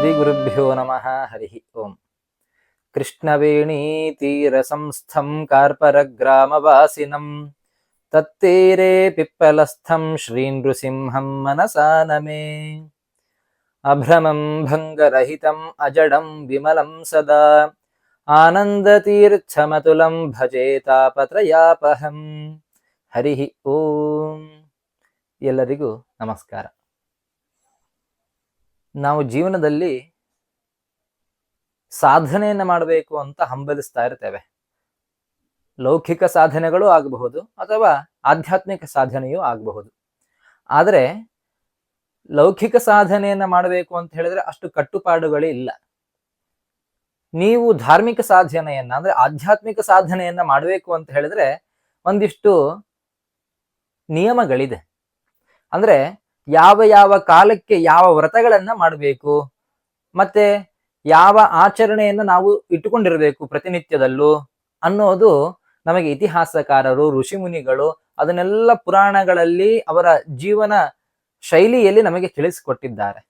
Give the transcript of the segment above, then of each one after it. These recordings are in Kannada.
ಶ್ರೀಗುರುಭ್ಯೋ ನಮಃ ಹರಿ ಓಂ ಕೃಷ್ಣವೇಣೀತೀರಸಂಸ್ಥಂ ಕಾರ್ಪರಗ್ರಾಮವಾಸಿನಂ ತತ್ತೀರೆ ಪಿಪ್ಪಲಸ್ಥಂ ಶ್ರೀನೃಸಿಂಹಂ ಮನಸಾ ನಮೇ ಅಭ್ರಮಂ ಭಂಗರಹಿತಂ ಅಜಡಂ ವಿಮಲಂ ಸದಾ ಆನಂದತೀರ್ಥಮತುಲಂ ಭಜೆ ತಾಪತ್ರಯಾಪಹಂ ಹರಿ ಓಂ ಎಲ್ಲರಿಗೂ ನಮಸ್ಕಾರ ನಾವು ಜೀವನದಲ್ಲಿ ಸಾಧನೆಯನ್ನು ಮಾಡಬೇಕು ಅಂತ ಹಂಬಲಿಸ್ತಾ ಇರ್ತೇವೆ. ಲೌಕಿಕ ಸಾಧನೆಗಳು ಆಗಬಹುದು ಅಥವಾ ಆಧ್ಯಾತ್ಮಿಕ ಸಾಧನೆಯೂ ಆಗಬಹುದು. ಆದರೆ ಲೌಕಿಕ ಸಾಧನೆಯನ್ನ ಮಾಡಬೇಕು ಅಂತ ಹೇಳಿದ್ರೆ ಅಷ್ಟು ಕಟ್ಟುಪಾಡುಗಳೇ ಇಲ್ಲ. ನೀವು ಧಾರ್ಮಿಕ ಸಾಧನೆಯನ್ನ ಅಂದ್ರೆ ಆಧ್ಯಾತ್ಮಿಕ ಸಾಧನೆಯನ್ನ ಮಾಡಬೇಕು ಅಂತ ಹೇಳಿದ್ರೆ ಒಂದಿಷ್ಟು ನಿಯಮಗಳಿದೆ. ಅಂದ್ರೆ ಯಾವ ಯಾವ ಕಾಲಕ್ಕೆ ಯಾವ ವ್ರತಗಳನ್ನ ಮಾಡಬೇಕು, ಮತ್ತೆ ಯಾವ ಆಚರಣೆಯನ್ನ ನಾವು ಇಟ್ಟುಕೊಂಡಿರಬೇಕು ಪ್ರತಿನಿತ್ಯದಲ್ಲೂ ಅನ್ನೋದು ನಮಗೆ ಇತಿಹಾಸಕಾರರು, ಋಷಿಮುನಿಗಳು ಅದನ್ನೆಲ್ಲ ಪುರಾಣಗಳಲ್ಲಿ ಅವರ ಜೀವನ ಶೈಲಿಯಲ್ಲಿ ನಮಗೆ ತಿಳಿಸಿಕೊಟ್ಟಿದ್ದಾರೆ.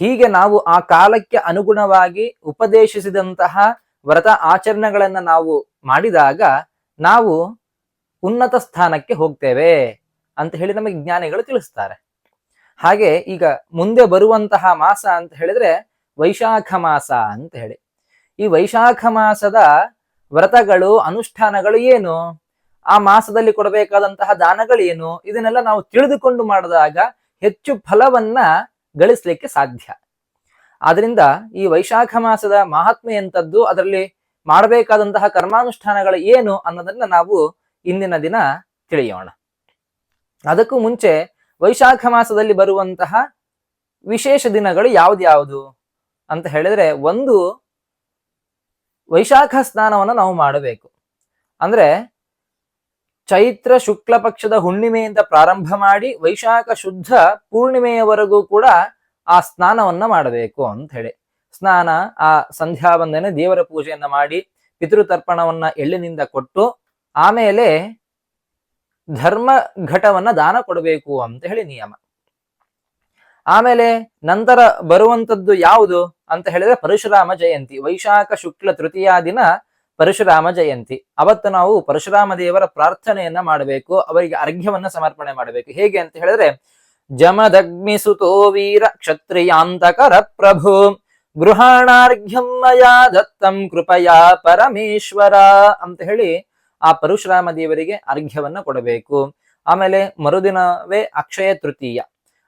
ಹೀಗೆ ನಾವು ಆ ಕಾಲಕ್ಕೆ ಅನುಗುಣವಾಗಿ ಉಪದೇಶಿಸಿದಂತಹ ವ್ರತ ಆಚರಣೆಗಳನ್ನ ನಾವು ಮಾಡಿದಾಗ ನಾವು ಉನ್ನತ ಸ್ಥಾನಕ್ಕೆ ಹೋಗ್ತೇವೆ. ಅಂತ ಹೇಳಿ ನಮಗೆ ಜ್ಞಾನಿಗಳು ತಿಳಿಸ್ತಾರೆ. ಹಾಗೆ ಈಗ ಮುಂದೆ ಬರುವಂತಹ ಮಾಸ ಅಂತ ಹೇಳಿದ್ರೆ ವೈಶಾಖ ಮಾಸ ಅಂತ ಹೇಳಿ. ಈ ವೈಶಾಖ ಮಾಸದ ವ್ರತಗಳು, ಅನುಷ್ಠಾನಗಳು ಏನು? ಆ ಮಾಸದಲ್ಲಿ ಕೊಡಬೇಕಾದಂತಹ ದಾನಗಳೇನು ಇದನ್ನೆಲ್ಲ ನಾವು ತಿಳಿದುಕೊಂಡು ಮಾಡಿದಾಗ ಹೆಚ್ಚು ಫಲವನ್ನ ಗಳಿಸ್ಲಿಕ್ಕೆ ಸಾಧ್ಯ. ಆದ್ರಿಂದ ಈ ವೈಶಾಖ ಮಾಸದ ಮಹಾತ್ಮೆ ಎಂತದ್ದು, ಅದರಲ್ಲಿ ಮಾಡಬೇಕಾದಂತಹ ಕರ್ಮಾನುಷ್ಠಾನಗಳು ಏನು ಅನ್ನೋದನ್ನ ನಾವು ಇಂದಿನ ದಿನ ತಿಳಿಯೋಣ. ಅದಕ್ಕೂ ಮುಂಚೆ ವೈಶಾಖ ಮಾಸದಲ್ಲಿ ಬರುವಂತಹ ವಿಶೇಷ ದಿನಗಳು ಯಾವ್ದ್ಯಾವುದು ಅಂತ ಹೇಳಿದ್ರೆ ಒಂದು ವೈಶಾಖ ಸ್ನಾನವನ್ನು ನಾವು ಮಾಡಬೇಕು. ಅಂದ್ರೆ ಚೈತ್ರ ಶುಕ್ಲ ಪಕ್ಷದ ಹುಣ್ಣಿಮೆಯಿಂದ ಪ್ರಾರಂಭ ಮಾಡಿ ವೈಶಾಖ ಶುದ್ಧ ಪೂರ್ಣಿಮೆಯವರೆಗೂ ಕೂಡ ಆ ಸ್ನಾನವನ್ನ ಮಾಡಬೇಕು ಅಂತ ಹೇಳಿ. ಸ್ನಾನ, ಆ ಸಂಧ್ಯಾ ವಂದನೆ ದೇವರ ಪೂಜೆಯನ್ನ ಮಾಡಿ ಪಿತೃತರ್ಪಣವನ್ನ ಎಳ್ಳಿನಿಂದ ಕೊಟ್ಟು ಆಮೇಲೆ ಧರ್ಮ ಘಟವನ್ನ ದಾನ ಕೊಡಬೇಕು ಅಂತ ಹೇಳಿ ನಿಯಮ. ಆಮೇಲೆ ನಂತರ ಬರುವಂತದ್ದು ಯಾವುದು ಅಂತ ಹೇಳಿದ್ರೆ ಪರಶುರಾಮ ಜಯಂತಿ, ವೈಶಾಖ ಶುಕ್ಲ ತೃತೀಯ ದಿನ ಪರಶುರಾಮ ಜಯಂತಿ. ಅವತ್ತು ನಾವು ಪರಶುರಾಮ ದೇವರ ಪ್ರಾರ್ಥನೆಯನ್ನ ಮಾಡಬೇಕು, ಅವರಿಗೆ ಅರ್ಘ್ಯವನ್ನ ಸಮರ್ಪಣೆ ಮಾಡಬೇಕು. ಹೇಗೆ ಅಂತ ಹೇಳಿದ್ರೆ ಜಮದಗ್ನಿಸುತೋ ವೀರ ಕ್ಷತ್ರಿಯಾಂತಕರ ಪ್ರಭು, ಗೃಹಾಣಾರ್ಘ್ಯಂ ಮಯಾ ದತ್ತಂ ಕೃಪಯಾ ಪರಮೇಶ್ವರ ಅಂತ ಹೇಳಿ ಆ ಪರಶುರಾಮ ದೇವರಿಗೆ ಅರ್ಘ್ಯವನ್ನ ಕೊಡಬೇಕು. ಆಮೇಲೆ ಮರುದಿನವೇ ಅಕ್ಷಯ ತೃತೀಯ.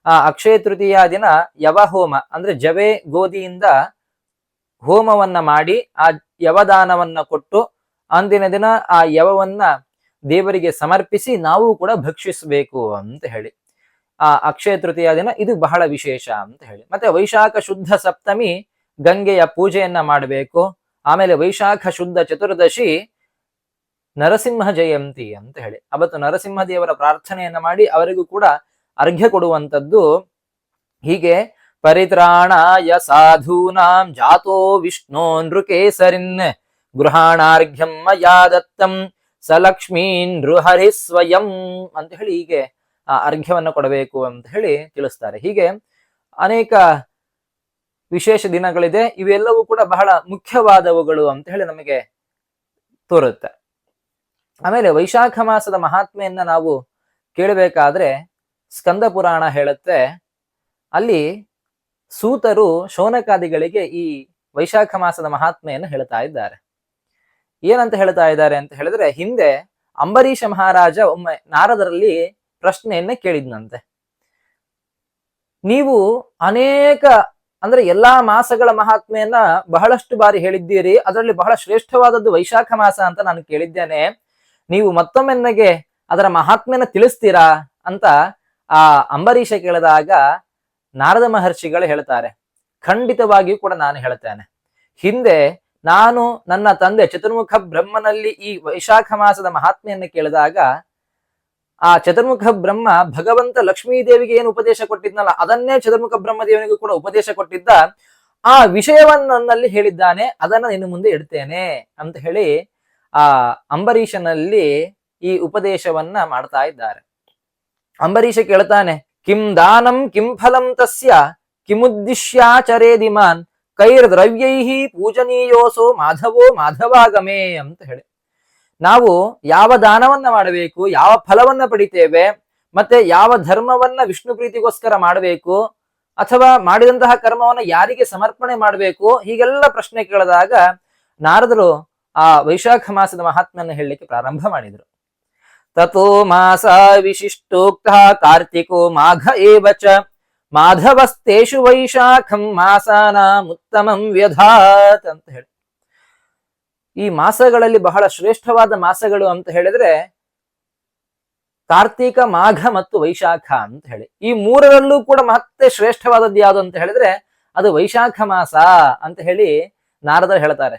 ಆ ಅಕ್ಷಯ ತೃತೀಯ ದಿನ ಯವ ಹೋಮ ಅಂದ್ರೆ ಜವೆ ಗೋಧಿಯಿಂದ ಹೋಮವನ್ನ ಮಾಡಿ ಆ ಯವದಾನವನ್ನ ಕೊಟ್ಟು ಅಂದಿನ ದಿನ ಆ ಯವವನ್ನ ದೇವರಿಗೆ ಸಮರ್ಪಿಸಿ ನಾವು ಕೂಡ ಭಕ್ಷಿಸಬೇಕು ಅಂತ ಹೇಳಿ. ಆ ಅಕ್ಷಯ ತೃತೀಯ ದಿನ ಇದು ಬಹಳ ವಿಶೇಷ ಅಂತ ಹೇಳಿ. ಮತ್ತೆ ವೈಶಾಖ ಶುದ್ಧ ಸಪ್ತಮಿ ಗಂಗೆಯ ಪೂಜೆಯನ್ನ ಮಾಡಬೇಕು. ಆಮೇಲೆ ವೈಶಾಖ ಶುದ್ಧ ಚತುರ್ದಶಿ ನರಸಿಂಹ ಜಯಂತಿ ಅಂತ ಹೇಳಿ. ಅವತ್ತು ನರಸಿಂಹ ದೇವರ ಪ್ರಾರ್ಥನೆಯನ್ನ ಮಾಡಿ ಅವರಿಗೂ ಕೂಡ ಅರ್ಘ್ಯ ಕೊಡುವಂಥದ್ದು ಹೀಗೆ, ಪರಿತ್ರಾಣಾಯ ಸಾಧೂನಾಂ ಜಾತೋ ವಿಷ್ಣೋ ನೃಕೇಸರಿನ್ ಗೃಹಾಣಾರ್ಘ್ಯಂ ಮಯಾ ದತ್ತಂ ಸಲಕ್ಷ್ಮೀನ್ ನೃಹರಿ ಸ್ವಯಂ ಅಂತ ಹೇಳಿ ಹೀಗೆ ಆ ಅರ್ಘ್ಯವನ್ನು ಕೊಡಬೇಕು ಅಂತ ಹೇಳಿ ತಿಳಿಸ್ತಾರೆ. ಹೀಗೆ ಅನೇಕ ವಿಶೇಷ ದಿನಗಳಿದೆ. ಇವೆಲ್ಲವೂ ಕೂಡ ಬಹಳ ಮುಖ್ಯವಾದವುಗಳು ಅಂತ ಹೇಳಿ ನಮಗೆ ತೋರುತ್ತೆ. ಆಮೇಲೆ ವೈಶಾಖ ಮಾಸದ ಮಹಾತ್ಮೆಯನ್ನ ನಾವು ಕೇಳಬೇಕಾದ್ರೆ ಸ್ಕಂದ ಪುರಾಣ ಹೇಳುತ್ತೆ. ಅಲ್ಲಿ ಸೂತರು ಶೋನಕಾದಿಗಳಿಗೆ ಈ ವೈಶಾಖ ಮಾಸದ ಮಹಾತ್ಮೆಯನ್ನು ಹೇಳ್ತಾ ಇದ್ದಾರೆ. ಏನಂತ ಹೇಳ್ತಾ ಇದ್ದಾರೆ ಅಂತ ಹೇಳಿದ್ರೆ ಹಿಂದೆ ಅಂಬರೀಷ ಮಹಾರಾಜ ಒಮ್ಮೆ ನಾರದರಲ್ಲಿ ಪ್ರಶ್ನೆಯನ್ನ ಕೇಳಿದ್ನಂತೆ. ನೀವು ಅನೇಕ ಅಂದ್ರೆ ಎಲ್ಲಾ ಮಾಸಗಳ ಮಹಾತ್ಮೆಯನ್ನ ಬಹಳಷ್ಟು ಬಾರಿ ಹೇಳಿದ್ದೀರಿ, ಅದರಲ್ಲಿ ಬಹಳ ಶ್ರೇಷ್ಠವಾದದ್ದು ವೈಶಾಖ ಮಾಸ ಅಂತ ನಾನು ಕೇಳಿದ್ದೇನೆ. ನೀವು ಮತ್ತೊಮ್ಮೆ ನನಗೆ ಅದರ ಮಹಾತ್ಮೆನ ತಿಳಿಸ್ತೀರಾ ಅಂತ ಆ ಅಂಬರೀಷ ಕೇಳಿದಾಗ ನಾರದ ಮಹರ್ಷಿಗಳು ಹೇಳ್ತಾರೆ. ಖಂಡಿತವಾಗಿಯೂ ಕೂಡ ನಾನು ಹೇಳ್ತೇನೆ. ಹಿಂದೆ ನಾನು ನನ್ನ ತಂದೆ ಚತುರ್ಮುಖ ಬ್ರಹ್ಮನಲ್ಲಿ ಈ ವೈಶಾಖ ಮಾಸದ ಮಹಾತ್ಮೆಯನ್ನು ಕೇಳಿದಾಗ, ಆ ಚತುರ್ಮುಖ ಬ್ರಹ್ಮ ಭಗವಂತ ಲಕ್ಷ್ಮೀ ದೇವಿಗೆ ಏನು ಉಪದೇಶ ಕೊಟ್ಟಿದ್ನಲ್ಲ, ಅದನ್ನೇ ಚತುರ್ಮುಖ ಬ್ರಹ್ಮದೇವನಿಗೂ ಕೂಡ ಉಪದೇಶ ಕೊಟ್ಟಿದ್ದ, ಆ ವಿಷಯವನ್ನು ನನ್ನಲ್ಲಿ ಹೇಳಿದ್ದಾನೆ, ಅದನ್ನ ನಿನ್ನ ಮುಂದೆ ಇಡ್ತೇನೆ ಅಂತ ಹೇಳಿ ಆ ಅಂಬರೀಷನಲ್ಲಿ ಈ ಉಪದೇಶವನ್ನ ಮಾಡ್ತಾ ಇದ್ದಾರೆ. ಅಂಬರೀಷ ಕೇಳ್ತಾನೆ, ಕಿಂ ದಾನಂ ಕಿಂ ಫಲಂ ತಸ್ಯ, ಕಿಮುದ್ದಿಶ್ಯಾಚರೇದಿಮಾನ್ ಕೈರ್ ದ್ರವ್ಯೈಹಿ ಪೂಜನೀಯೋಸೋ ಮಾಧವೋ ಮಾಧವಾಗಮೇ ಅಂತ ಹೇಳಿ. ನಾವು ಯಾವ ದಾನವನ್ನ ಮಾಡಬೇಕು, ಯಾವ ಫಲವನ್ನ ಪಡಿತೇವೆ, ಮತ್ತೆ ಯಾವ ಧರ್ಮವನ್ನ ವಿಷ್ಣು ಪ್ರೀತಿಗೋಸ್ಕರ ಮಾಡಬೇಕು, ಅಥವಾ ಮಾಡಿದಂತಹ ಕರ್ಮವನ್ನ ಯಾರಿಗೆ ಸಮರ್ಪಣೆ ಮಾಡಬೇಕು, ಹೀಗೆಲ್ಲ ಪ್ರಶ್ನೆ ಕೇಳಿದಾಗ ನಾರದರು ಆ ವೈಶಾಖ ಮಾಸದ ಮಹಾತ್ಮನ್ನು ಹೇಳಲಿಕ್ಕೆ ಪ್ರಾರಂಭ ಮಾಡಿದರು. ತಥೋ ಮಾಸ ವಿಶಿಷ್ಟೋಕ್ತ ಕಾರ್ತಿಕೋ ಮಾಘ ಏವಚ. ಚ ಮಾಧವಸ್ತೇಷು ವೈಶಾಖಂ ಉತ್ತಮಂ ವ್ಯಧಾತ್ ಅಂತ ಹೇಳಿ. ಈ ಮಾಸಗಳಲ್ಲಿ ಬಹಳ ಶ್ರೇಷ್ಠವಾದ ಮಾಸಗಳು ಅಂತ ಹೇಳಿದ್ರೆ ಕಾರ್ತಿಕ, ಮಾಘ ಮತ್ತು ವೈಶಾಖ ಅಂತ ಹೇಳಿ. ಈ ಮೂರರಲ್ಲೂ ಕೂಡ ಮತ್ತೆ ಶ್ರೇಷ್ಠವಾದದ್ದು ಯಾವುದು ಅಂತ ಹೇಳಿದ್ರೆ ಅದು ವೈಶಾಖ ಮಾಸ ಅಂತ ಹೇಳಿ ನಾರದರು ಹೇಳ್ತಾರೆ.